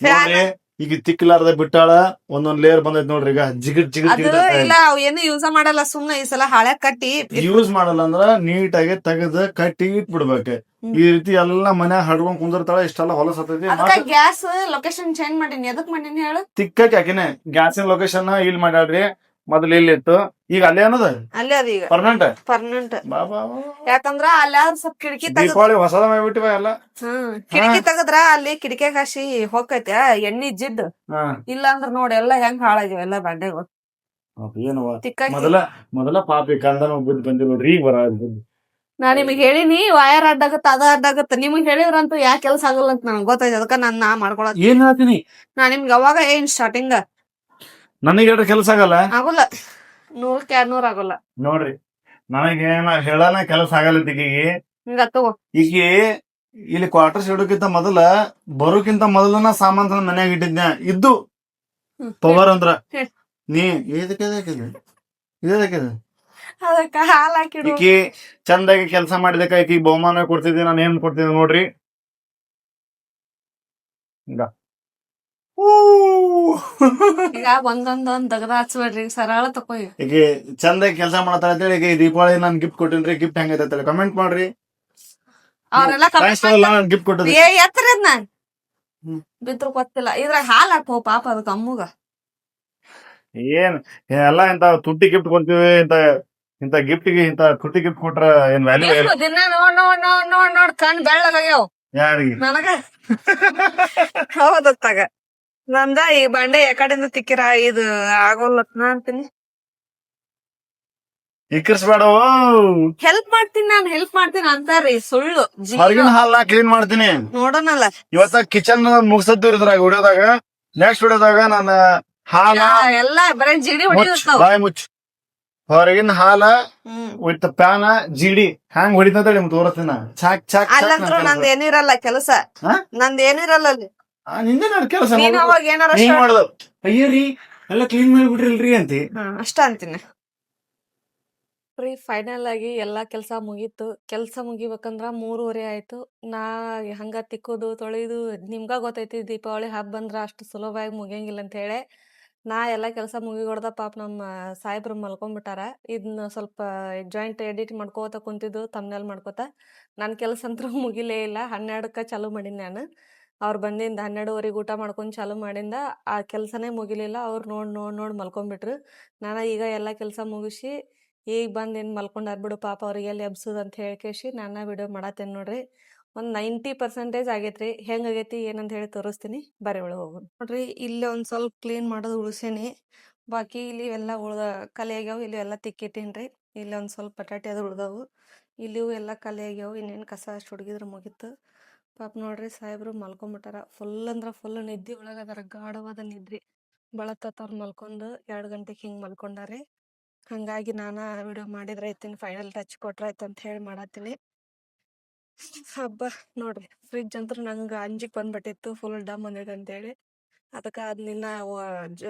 ನೋಡ್ರಿ ಈಗ ತಿಕ್ಕಲಾರ್ದ ಬಿಟ್ಟಾಳ ಒಂದೊಂದ್ ಲೇಯರ್ ಬಂದೈತ್ ನೋಡ್ರಿ ಈಗ ಜಿಗಿಟ್ ಅದು ಜಿಗಿಟ್ ಇಲ್ಲ ಅವ್ ಏನು ಯೂಸ ಮಾಡಲ್ಲ ಸುಮ್ನೆ ಈ ಸಲ ಹಳೆ ಕಟ್ಟಿ ಯೂಸ್ ಮಾಡಲ್ಲ ಅಂದ್ರ ನೀಟಾಗಿ ತೆಗೆದ ಕಟ್ಟಿ ಇಟ್ಬಿಡ್ಬೇಕು. ಈ ರೀತಿ ಎಲ್ಲಾ ಮನ್ಯಾಗ ಹಡ್ಕೊಂಡ್ ಕುಂದಿರ್ತಾಳ ಇಷ್ಟೆಲ್ಲ ಹೊಲಸ್ ಹತ್ತೈತಿ. ಗ್ಯಾಸ್ ಲೊಕೇಶನ್ ಚೇಂಜ್ ಮಾಡೀನಿ ಎದಕ್ ಮಾಡೀನಿ ಹೇಳು? ತಿಕ್ಕಕ್ ಯಾಕೆನೆ? ಗ್ಯಾಸಿನ ಲೊಕೇಶನ್ ಇಲ್ಲಿ ಮಾಡ್ಯಾಳ್ರಿ. ಮೊದಲು ಇಲ್ಲಿ ಇತ್ತು. ಈಗ ಅಲ್ಲೇ ಅನ್ನೋದು? ಅಲ್ಲೇ ಅದ ಈಗ. Permanent permanent. ಯಾಕಂದ್ರ ಅಲ್ಲಿ ಸ್ವಲ್ಪ ಕಿಟಕಿ ತೆಗದ್ ದೀಪಾವಳಿ ಹೊಸದ ಮಾಡ್ಬಿಟ್ಟಿವ ಎಲ್ಲ? ಹ್ಮ್. ಕಿಟಕಿ ತೆಗದ್ರ ಅಲ್ಲಿ ಕಿಟಕಿ ಕಾಶಿ ಹೋಗೈತಿ. ಎಣ್ಣಿ ಜಿಡ್ ಹಾ. ಇಲ್ಲ ಅಂದ್ರ ನೋಡಿ ಎಲ್ಲ ಹೆಂಗ್ ಹಾಳಾಗಿವ ಎಲ್ಲ ಬಂಡೆಗಳು. ಏನವ ತಿಕ್ಕಾಕಿ. ಮೊದಲ ಮೊದಲ ಪಾಪಿ ಕಂದನ ಬುದ್ಧಿ ಬಂದಿ ನೋಡ್ರಿ ಈಗ ಬರ ನಾ ನಿಮಗ್ ಹೇಳಿನಿ ವಯರ್ ಅಡ್ಡಾಗತ್ತ ಅದ ಅಡ್ಡಾಗತ್ತ. ನಿಮಗ್ ಹೇಳಿದ್ರಂತೂ ಯಾಕೆ ಕೆಲಸ ಆಗಲ್ಲ ಅಂತ ನನಗೆ ಗೊತ್ತಾಯ್ತು. ಅದಕ್ಕ ನಾನ್ ನಾ ಮಾಡ್ಕೊಳತ್ ಏನ್ ಹೇಳ್ತೀನಿ? ನಾ ನಿಮ್ಗೆ ಅವಾಗ ಏನ್ ಸ್ಟಾರ್ಟಿಂಗ್ ನನಗೆ ಎರಡು ಕೆಲಸ ಆಗಲ್ಲ? ಆಗಲ್ಲ. ನೂರಕ್ಕೆ ಎರಡ್ನೂರ ಆಗಲ್ಲ. ನೋಡ್ರಿ ನನಗೇನ ಹೇಳನ ಕೆಲಸ ಆಗಲ್ಲ ಈಕಿಗೆ. ಹಿಂಗ ತಗೋ. ಇಲ್ಲಿ ಕ್ವಾರ್ಟರ್ಸ್ ಇಡೋಕ್ಕಿಂತ ಮೊದಲ ಬರೋಕ್ಕಿಂತ ನಾ ಸಾಮಾನ್ ತಂದ್ ಮನ್ಯಾಗ ಇಟ್ಟಿದ್ನ ಇದ್ದು. ಪವರ್ ಅಂದ್ರ? ನೀ ಇದಕ್ಕೆ ಇದಕ್ಕೆ ಅದಕ್ಕ ಹಾಲ್ ಹಾಕಿಡು. ಈಕಿ ಚಂದಾಗಿ ಕೆಲಸ ಮಾಡಿದಕ್ಕ ಈಕಿ ಬಹುಮಾನ ಕೊಡ್ತಿದ್ದೆ ನಾನು ಏನ್ ಕೊಡ್ತಿದ್ದೆ ನೋಡ್ರಿ. ಹಿಂಗ. <laughs> ಈಗ ಒಂದೊಂದೊಂದ್ ದಗದ ಹಚ್ಬೇಡ್ರಿ ಸರಳ ತಕೋ ಈಗ. ಚಂದ ಕೆಲಸ ಮಾಡ್ತಾಳ ಅಂತೇಳಿ ಈಗ ಈ ದೀಪಾವಳಿ ನಾನು ಗಿಫ್ಟ್ ಕೊಟ್ಟಿನ್ರಿ ಗಿಫ್ಟ್ ಹೆಂಗೈತೆ ಕಮೆಂಟ್ ಮಾಡ್ರಿ. ಅವ್ರೆಲ್ಲ ನಾನು ಗಿಫ್ಟ್ ಕೊಟ್ಟಿದ್ದೆ. ಏ ಎತ್ತರದ್ನ ನಾನ್? ಬಿದ್ರು ಗೊತ್ತಿಲ್ಲ ಇದ್ರಾಗ ಹಾಲ್ ಹಾಕೋ ಪಾಪ ಅದಕ್ಕೆ ಅಮ್ಮಗ. ಏನ್ ಎಲ್ಲ ಇಂತ ತುಟ್ಟಿ ಗಿಫ್ಟ್ ಕೊಂತೀವಿ ಇಂತ ಇಂತ ಗಿಫ್ಟ್ಗೆ ಇಂತ ತುಟ್ಟಿ ಗಿಫ್ಟ್ ಕೊಟ್ರ ಏನ್ ವ್ಯಾಲ್ಯೂ ದಿನ ನೋಡ್ ನೋಡ್ ನೋಡ್ ನೋಡ್ ನೋಡ್ ಕಣ್ ಬೆಳ್ಳಗಾಗ್ಯಾವ. ಯಾರಿಗೆ? ನನಗ? ಹೌದತ್ತಾಗ ನಂದ ಈ ಬಂಡೆ ಯಾಕಡೆಯಿಂದ ತಿಕ್ಕಿರ ಇದು ಆಗೋಲ್ಲತ್ನ ನಾ ಅಂತೀನಿ. ಇಕ್ಕರ್ಸ್ಬೇಡವ? ಹೆಲ್ಪ್ ಮಾಡ್ತೀನಿ ನಾನು ಹೆಲ್ಪ್ ಮಾಡ್ತೀನಿ ಅಂತಾರ್ರಿ ಸುಳ್ಳು ಜೀವ. ಹೊರಗಿನ ಹಾಲ್ ಕ್ಲೀನ್ ಮಾಡ್ತೀನಿ. ನೋಡೋಣಲ್ಲ ಇವತ್ತ ಕಿಚನ್ ಮುಗಿಸದ್ದು ಇದ್ರಾಗ ವಿಡಿಯೋದಾಗ ನೆಕ್ಸ್ಟ್ ವಿಡಿಯೋದಾಗ ನಾನು ಹಾಲ ಯಾ- ಎಲ್ಲ ಬರೇ ಜಿಡಿ ಮುಚ್ಚ್ ಹೊಡಿತಾವ ಬಾಯ್ ಮುಚ್ಚ್. ಹೊರಗಿನ ಹಾಲ ವಿತ್ ಪ್ಯಾನ ಜಿಡಿ ಹ್ಯಾಂಗ್ ಹೊಡಿತಂತ ನಿಮ್ ತೋರಿಸ್ತೀನ ಚಾಕ್ ಚಾಕ್ ಅಲ್ಲ ಅಲ್ಲಂತ್ರು ನಂದ್ ಏನಿರಲ್ಲ ಕೆಲಸ. ಹಾ? ನಂದ್ ಏನಿರಲ್ಲ ಅಲ್ಲಿ. ನಿಂದೆ ನನ್ ಕೆಲಸ ನೀನ್ ಅವಾಗ ಏನಾರ ನೀನ್ ಮಾಡ್ದ. ಅಯ್ಯರಿ ಎಲ್ಲ ಕ್ಲೀನ್ ಮಾಡ್ಬಿಟ್ರಿಲ್ರಿ ಅಂತಿ. ಅಷ್ಟ ಅಂತೀನಿ. ರೀ ಫೈನಲ್ ಆಗಿ ಎಲ್ಲಾ ಕೆಲಸ ಮುಗೀತು. ಕೆಲಸ ಮುಗಿಬೇಕಂದ್ರ ಮೂರುವರೆ ಆಯ್ತು. ನಾ ಹಂಗ ತಿಕ್ಕೋದು ತೊಳೆಯೋದು ನಿಮ್ಗ ಗೊತ್ತೈತಿ ದೀಪಾವಳಿ ಹಬ್ಬ ಬಂದ್ರ ಅಷ್ಟು ಸುಲಭವಾಗಿ ಮುಗಿಯಂಗಿಲ್ಲ ಅಂತ ಹೇಳಿ ನಾ ಎಲ್ಲ ಕೆಲಸ ಮುಗಿಗೊಡ್ದ ಪಾಪ ನಮ್ಮ ಸಾಹೇಬ್ರು ಮಲ್ಕೊಂಡ್ಬಿಟ್ಟಾರ ಇದನ್ನ ಸ್ವಲ್ಪ ಜಾಯಿಂಟ್ ಎಡಿಟ್ ಮಾಡ್ಕೋತ ಕುಂತಿದ್ದು ತಮ್ನೆಲ್ ಮಾಡ್ಕೋತ. ನನ್ನ ಕೆಲಸ ಅಂತೂ ಮುಗಿಲೇ ಇಲ್ಲ. ಹನ್ನೆರಡಕ್ಕೆ ಚಾಲು ಮಾಡೀನಿ ನಾನು. ಅವ್ರು ಬಂದಿಂದ ಹನ್ನೆರಡುವರೆಗೆ ಊಟ ಮಾಡ್ಕೊಂಡು ಚಾಲು ಮಾಡಿಂದ ಆ ಕೆಲಸನೇ ಮುಗಿಲಿಲ್ಲ. ಅವ್ರು ನೋಡಿ ನೋಡಿ ನೋಡಿ ಮಲ್ಕೊಂಡ್ಬಿಟ್ರು ನಾನು ಈಗ ಎಲ್ಲ ಕೆಲಸ ಮುಗಿಸಿ ಈಗ ಬಂದು ಏನು ಮಲ್ಕೊಂಡಾರ ಬಿಡು ಪಾಪ ಅವ್ರಿಗೆ ಎಲ್ಲಿ ಎಬ್ಸೋದು ಅಂತ ಹೇಳ್ಕೇಶಿ ನಾನು ವಿಡಿಯೋ ಮಾಡತ್ತೇನೆ ನೋಡ್ರಿ. ಒಂದು ನೈಂಟಿ ಪರ್ಸೆಂಟೇಜ್ ಆಗೈತ್ರಿ. ಹೆಂಗಾಗೈತಿ ಏನಂತ ಹೇಳಿ ತೋರಿಸ್ತೀನಿ. ಬರೀ ಒಳಗೆ ಹೋಗೋಣ. ನೋಡ್ರಿ, ಇಲ್ಲಿ ಒಂದು ಸ್ವಲ್ಪ ಕ್ಲೀನ್ ಮಾಡೋದು ಉಳಿಸೇನಿ. ಬಾಕಿ ಇಲ್ಲಿ ಎಲ್ಲ ಉಳ್ದ ಕಲೆ ಆಗ್ಯಾವ, ಇಲ್ಲಿ ಎಲ್ಲ ತಿಕ್ಕಿಟ್ಟೀನಿ ಇಲ್ಲಿ ಒಂದು ಸ್ವಲ್ಪ ಬಟಾಟೆ ಅದು ಉಳ್ದವು. ಇಲ್ಲಿವು ಎಲ್ಲ ಕಲೆ ಆಗ್ಯಾವ, ಇನ್ನೇನು ಕಸ ಅಷ್ಟು ಹುಡುಗಿದ್ರೆ ಮುಗೀತು. ಪಾಪ ನೋಡ್ರಿ ಸಾಹೇಬ್ರು ಮಲ್ಕೊಂಬಿಟ್ಟಾರ. ಫುಲ್ ಅಂದ್ರೆ ಫುಲ್ ನಿದ್ದೆ ಒಳಗೆ ಅದರ. ಗಾಢವಾದ ನಿದ್ರಿ ಬಳತ್ತವ್ರ ಮಲ್ಕೊಂಡು ಎರಡು ಗಂಟೆಗೆ ಹಿಂಗ್ ಮಲ್ಕೊಂಡಾರೆ. ಹಂಗಾಗಿ ನಾನ ವಿಡಿಯೋ ಮಾಡಿದ್ರೆ ಐತಿನ್ ಫೈನಲ್ ಟಚ್ ಕೊಟ್ರ ಅಂತ ಹೇಳಿ ಮಾಡತ್ತೀನಿ. ಹಬ್ಬ ನೋಡ್ರಿ ಫ್ರಿಜ್ ಅಂತೂ ನಂಗೆ ಅಂಜಿಕ್ ಬಂದ್ಬಿಟ್ಟಿತ್ತು. ಫುಲ್ ಡಮ್ ಬಂದಿದೆ ಅಂತೇಳಿ ಅದಕ್ಕೆ ಅದನ್ನ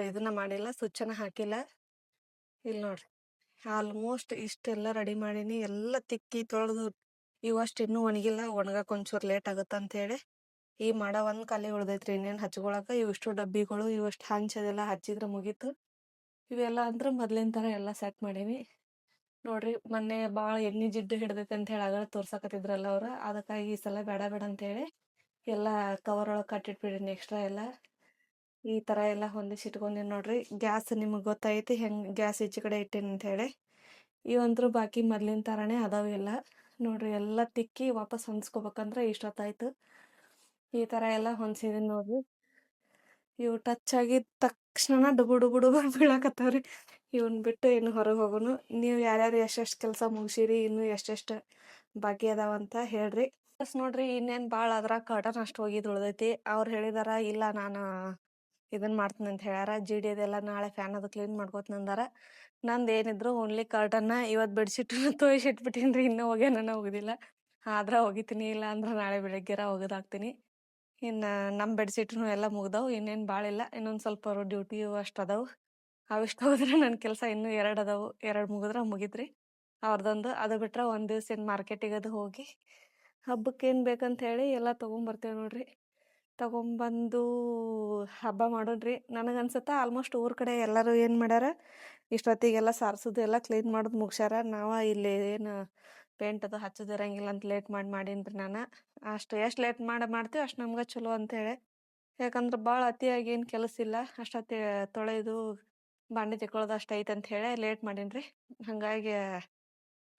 ಇದನ್ನ ಮಾಡಿಲ್ಲ ಸ್ವಿಚ್ಚನ ಹಾಕಿಲ್ಲ. ಇಲ್ಲಿ ನೋಡ್ರಿ ಆಲ್ಮೋಸ್ಟ್ ಇಷ್ಟೆಲ್ಲ ರೆಡಿ ಮಾಡೀನಿ. ಎಲ್ಲ ತಿಕ್ಕಿ ತೊಳೆದು ಇವಷ್ಟು ಇನ್ನೂ ಒಣಗಿಲ್ಲ ಒಣಗಕ್ಕೆ ಒಂಚೂರು ಲೇಟ್ ಆಗುತ್ತೆ ಅಂತೇಳಿ ಈ ಮಾಡ ಒಂದು ಖಾಲಿ ಉಳ್ದೈತ್ರಿ ಇನ್ನೇನು ಹಚ್ಕೊಳಕ. ಇವಿಷ್ಟು ಡಬ್ಬಿಗಳು ಇವಷ್ಟು ಹಂಚದೆಲ್ಲ ಹಚ್ಚಿದ್ರೆ ಮುಗೀತು. ಇವೆಲ್ಲ ಅಂದ್ರೆ ಮೊದ್ಲಿನ ತರ ಎಲ್ಲ ಸೆಟ್ ಮಾಡೀನಿ ನೋಡ್ರಿ, ಮೊನ್ನೆ ಭಾಳ ಎಣ್ಣೆ ಜಿಡ್ಡು ಹಿಡ್ದೈತೆ ಅಂತ ಹೇಳಿ ಆಗಲ್ಲ ತೋರ್ಸಕತ್ತಿದ್ರಲ್ಲ ಅವ್ರು, ಅದಕ್ಕಾಗಿ ಈ ಸಲ ಬೇಡ ಬೇಡ ಅಂತೇಳಿ ಎಲ್ಲ ಕವರ್ ಒಳಗೆ ಕಟ್ಟಿಟ್ಬಿಡೀನಿ ಎಕ್ಸ್ಟ್ರಾ ಎಲ್ಲ. ಈ ತರ ಎಲ್ಲ ಹೊಂದಿಸಿ ಇಟ್ಕೊಂಡಿನಿ ನೋಡ್ರಿ. ಗ್ಯಾಸ್ ನಿಮಗೆ ಗೊತ್ತೈತಿ, ಹೆಂಗೆ ಗ್ಯಾಸ್ ಈಚೆ ಕಡೆ ಇಟ್ಟೀನಿ ಅಂತ ಹೇಳಿ. ಇವಂತ್ರು ಬಾಕಿ ಮೊದ್ಲಿನ ಥರನೇ ಅದಾವ ಎಲ್ಲ. ನೋಡ್ರಿ ಎಲ್ಲ ತಿಕ್ಕಿ ವಾಪಸ್ ಹೊಂದ್ಸ್ಕೋಬೇಕಂದ್ರೆ ಇಷ್ಟೊತ್ತಾಯ್ತು. ಈ ತರ ಎಲ್ಲ ಹೊಂದ್ಸಿದೀನಿ ನೋಡ್ರಿ. ಇವು ಟಚ್ ಆಗಿದ ತಕ್ಷಣ ಡುಬು ಡುಬು ಡುಬು <laughs> ಬೀಳಾಕತ್ತಾವ್ರಿ. ಇವನ್ ಬಿಟ್ಟು ಇನ್ನು ಹೊರಗೆ ಹೋಗೋನು. ನೀವು ಯಾರ್ಯಾರು ಎಷ್ಟೆಷ್ಟು ಕೆಲಸ ಮುಗಿಸಿರಿ, ಇನ್ನು ಎಷ್ಟೆಷ್ಟು ಬಾಕಿ ಅದಾವ ಅಂತ ಹೇಳ್ರಿ. ಪ್ಲಸ್ ನೋಡ್ರಿ ಇನ್ನೇನ್ ಭಾಳ ಅದ್ರ ಕರ್ಟನ್ ಅಷ್ಟು ಹೋಗಿದ್ ಉಳ್ದೈತಿ. ಅವ್ರು ಹೇಳಿದಾರ, ಇಲ್ಲ, ನಾನು ಇದನ್ನ ಮಾಡ್ತೀನಿ ಅಂತ ಹೇಳ್ಯಾರ. ಜಿ ಡಿ ಅದೆಲ್ಲ ನಾಳೆ ಫ್ಯಾನ್ ಅದು ಕ್ಲೀನ್ ಮಾಡ್ಕೋತ ಅಂದಾರ. ನಂದು ಏನಿದ್ರು ಓನ್ಲಿ ಕರ್ಟನ್ನ ಇವತ್ತು ಬೆಡ್ಶೀಟ್ <laughs> ತೋಯಿಸಿ ರೀ ಇನ್ನೂ ಹೋಗ್ಯಾನ ನಾನು ಹೋಗುದಿಲ್ಲ. ಆದ್ರ ಹೋಗಿತೀನಿ ಇಲ್ಲ ಅಂದ್ರೆ ನಾಳೆ ಬೆಳಗ್ಗೆರ ಹೋಗೋದಾಗ್ತೀನಿ. ಇನ್ನು ನಮ್ಮ ಬೆಡ್ಶೀಟ್ನು ಎಲ್ಲ ಮುಗ್ದವು, ಇನ್ನೇನು ಭಾಳ ಇಲ್ಲ ಇನ್ನೊಂದು ಸ್ವಲ್ಪ ಡ್ಯೂಟಿ ಅಷ್ಟು ಅದಾವು. ಅವಿಷ್ಟು ಹೋದ್ರೆ ನನ್ನ ಕೆಲಸ ಇನ್ನೂ ಎರಡು ಅದಾವು. ಎರಡು ಮುಗಿದ್ರೆ ಮುಗಿದ್ರಿ ಅವ್ರದ್ದೊಂದು ಅದು ಬಿಟ್ರೆ ಒಂದು ದಿವ್ಸ ಏನು ಮಾರ್ಕೆಟಿಗೆ ಅದು ಹೋಗಿ ಹಬ್ಬಕ್ಕೆ ಏನು ಬೇಕಂತ ಹೇಳಿ ಎಲ್ಲ ತೊಗೊಂಬರ್ತೇವೆ ನೋಡ್ರಿ. ತಗೊಂಬಂದು ಹಬ್ಬ ಮಾಡೋಣ್ರಿ. ನನಗೆ ಅನ್ಸುತ್ತೆ ಆಲ್ಮೋಸ್ಟ್ ಊರ ಕಡೆ ಎಲ್ಲರೂ ಏನು ಮಾಡ್ಯಾರ, ಇಷ್ಟೊತ್ತಿಗೆಲ್ಲ ಸಾರ್ಸೋದು ಎಲ್ಲ ಕ್ಲೀನ್ ಮಾಡೋದು ಮುಗಿಸ್ಯಾರ. ನಾವು ಇಲ್ಲಿ ಏನು ಪೇಂಟ್ ಅದು ಹಚ್ಚದಿರಂಗಿಲ್ಲ ಅಂತ ಲೇಟ್ ಮಾಡಿ ಮಾಡೀನಿ ನಾನು. ಅಷ್ಟು ಎಷ್ಟು ಲೇಟ್ ಮಾಡಿ ಮಾಡ್ತೀವಿ ಅಷ್ಟು ನಮ್ಗೆ ಚಲೋ ಅಂತೇಳಿ ಯಾಕಂದ್ರೆ ಭಾಳ ಅತಿಯಾಗಿ ಏನು ಕೆಲಸ ಇಲ್ಲ. ಅಷ್ಟೊತ್ತಿ ತೊಳೆದು ಬಾಂಡೆ ತಿಕ್ಕೊಳ್ಳೋದು ಅಷ್ಟು ಐತೆ ಅಂತ ಹೇಳಿ ಲೇಟ್ ಮಾಡೀನಿ ರೀ ಹಾಗಾಗಿ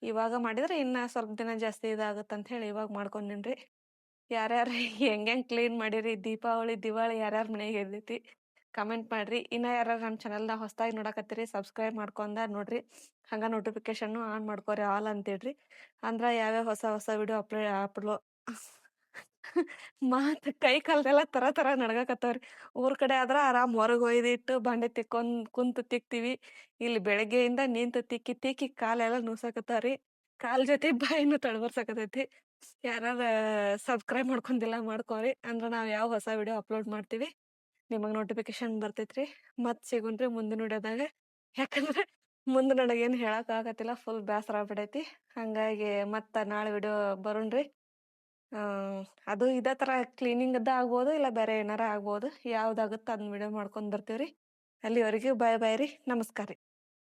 ಇವಾಗ ಮಾಡಿದ್ರೆ ಇನ್ನು ಸ್ವಲ್ಪ ದಿನ ಜಾಸ್ತಿ ಇದಾಗುತ್ತೆ ಅಂತ ಹೇಳಿ ಇವಾಗ ಮಾಡ್ಕೊಂಡೀನಿ ಯಾರ್ಯಾರು <laughs> ಹೆಂಗೆ ಕ್ಲೀನ್ ಮಾಡಿರಿ, ದೀಪಾವಳಿ, ದಿವಾಳಿ ಯಾರ್ಯಾರ ಮನೆಗೆ ಇರ್ತೈತಿ ಕಮೆಂಟ್ ಮಾಡ್ರಿ. ಇನ್ನ ಯಾರು ನಮ್ಮ ಚಾನಲ್ನ ಹೊಸದಾಗಿ ನೋಡಕತ್ತೀರಿ ಸಬ್ಸ್ಕ್ರೈಬ್ ಮಾಡ್ಕೊಂಡ ನೋಡ್ರಿ. ಹಂಗ ನೋಟಿಫಿಕೇಶನ್ ಆನ್ ಮಾಡ್ಕೋರಿ ಆಲ್ ಅಂತಿಡ್ರಿ ಅಂದ್ರ ಯಾವ್ಯಾವ ಹೊಸ ಹೊಸ ವಿಡಿಯೋ ಅಪ್ಲೋಡ್ ಅಪ್ಲೋ ಮಾತ್ ಕೈ ಕಾಲ್ದೆಲ್ಲ ತರ ತರ ನಡ್ಗಕತ್ತವ್ರಿ. ಊರ್ ಕಡೆ ಆದ್ರ ಆರಾಮ್ ಹೊರಗ್ ಒಯ್ದಿಟ್ಟು ಬಂಡೆ ತಿಕ್ಕೊಂಡ್ ಕುಂತು ತಿಕ್ತಿವಿ. ಇಲ್ಲಿ ಬೆಳಗ್ಗೆಯಿಂದ ನಿಂತು ತಿಕ್ಕಿ ತಿಕ್ಕಿ ಕಾಲೆಲ್ಲ ನುಸಾಕತ್ತಾವ್ರಿ. ಕಾಲ್ ಜೊತೆ ಬಾಯಿನೂ ತಡಬರ್ಸಕತೈತಿ ಯಾರಾರ ಸಬ್ಸ್ಕ್ರೈಬ್ ಮಾಡ್ಕೊಂಡಿಲ್ಲ ಮಾಡ್ಕೋರಿ. ಅಂದ್ರೆ ನಾವು ಯಾವ ಹೊಸ ವಿಡಿಯೋ ಅಪ್ಲೋಡ್ ಮಾಡ್ತೀವಿ, ನಿಮಗೆ ನೋಟಿಫಿಕೇಶನ್ ಬರ್ತೈತ್ರಿ. ಮತ್ತೆ ಸಿಗುನ್ರಿ ಮುಂದಿನ ವಿಡಿಯೋದಾಗ ಯಾಕಂದ್ರೆ ಮುಂದೆ ನನಗೇನು ಹೇಳಕ್ ಆಗತ್ತಿಲ್ಲ ಫುಲ್ ಬೇಸರ ಆಗ್ಬಿಡೈತಿ. ಹಂಗಾಗಿ ಮತ್ತೆ ನಾಳೆ ವಿಡಿಯೋ ಬರೋಣ್ರಿ. ಅದು ಇದೇ ಕ್ಲೀನಿಂಗ್ ಅದ ಆಗ್ಬೋದು, ಇಲ್ಲ ಬೇರೆ ಏನಾರ ಆಗ್ಬೋದು. ಯಾವ್ದಾಗುತ್ತೆ ಅದನ್ನ ವಿಡಿಯೋ ಮಾಡ್ಕೊಂಡ್ ಬರ್ತೀವ್ರಿ. ಅಲ್ಲಿವರೆಗೂ ಬಾಯ್ ಬಾಯ್ ರೀ. ನಮಸ್ಕಾರ ರೀ.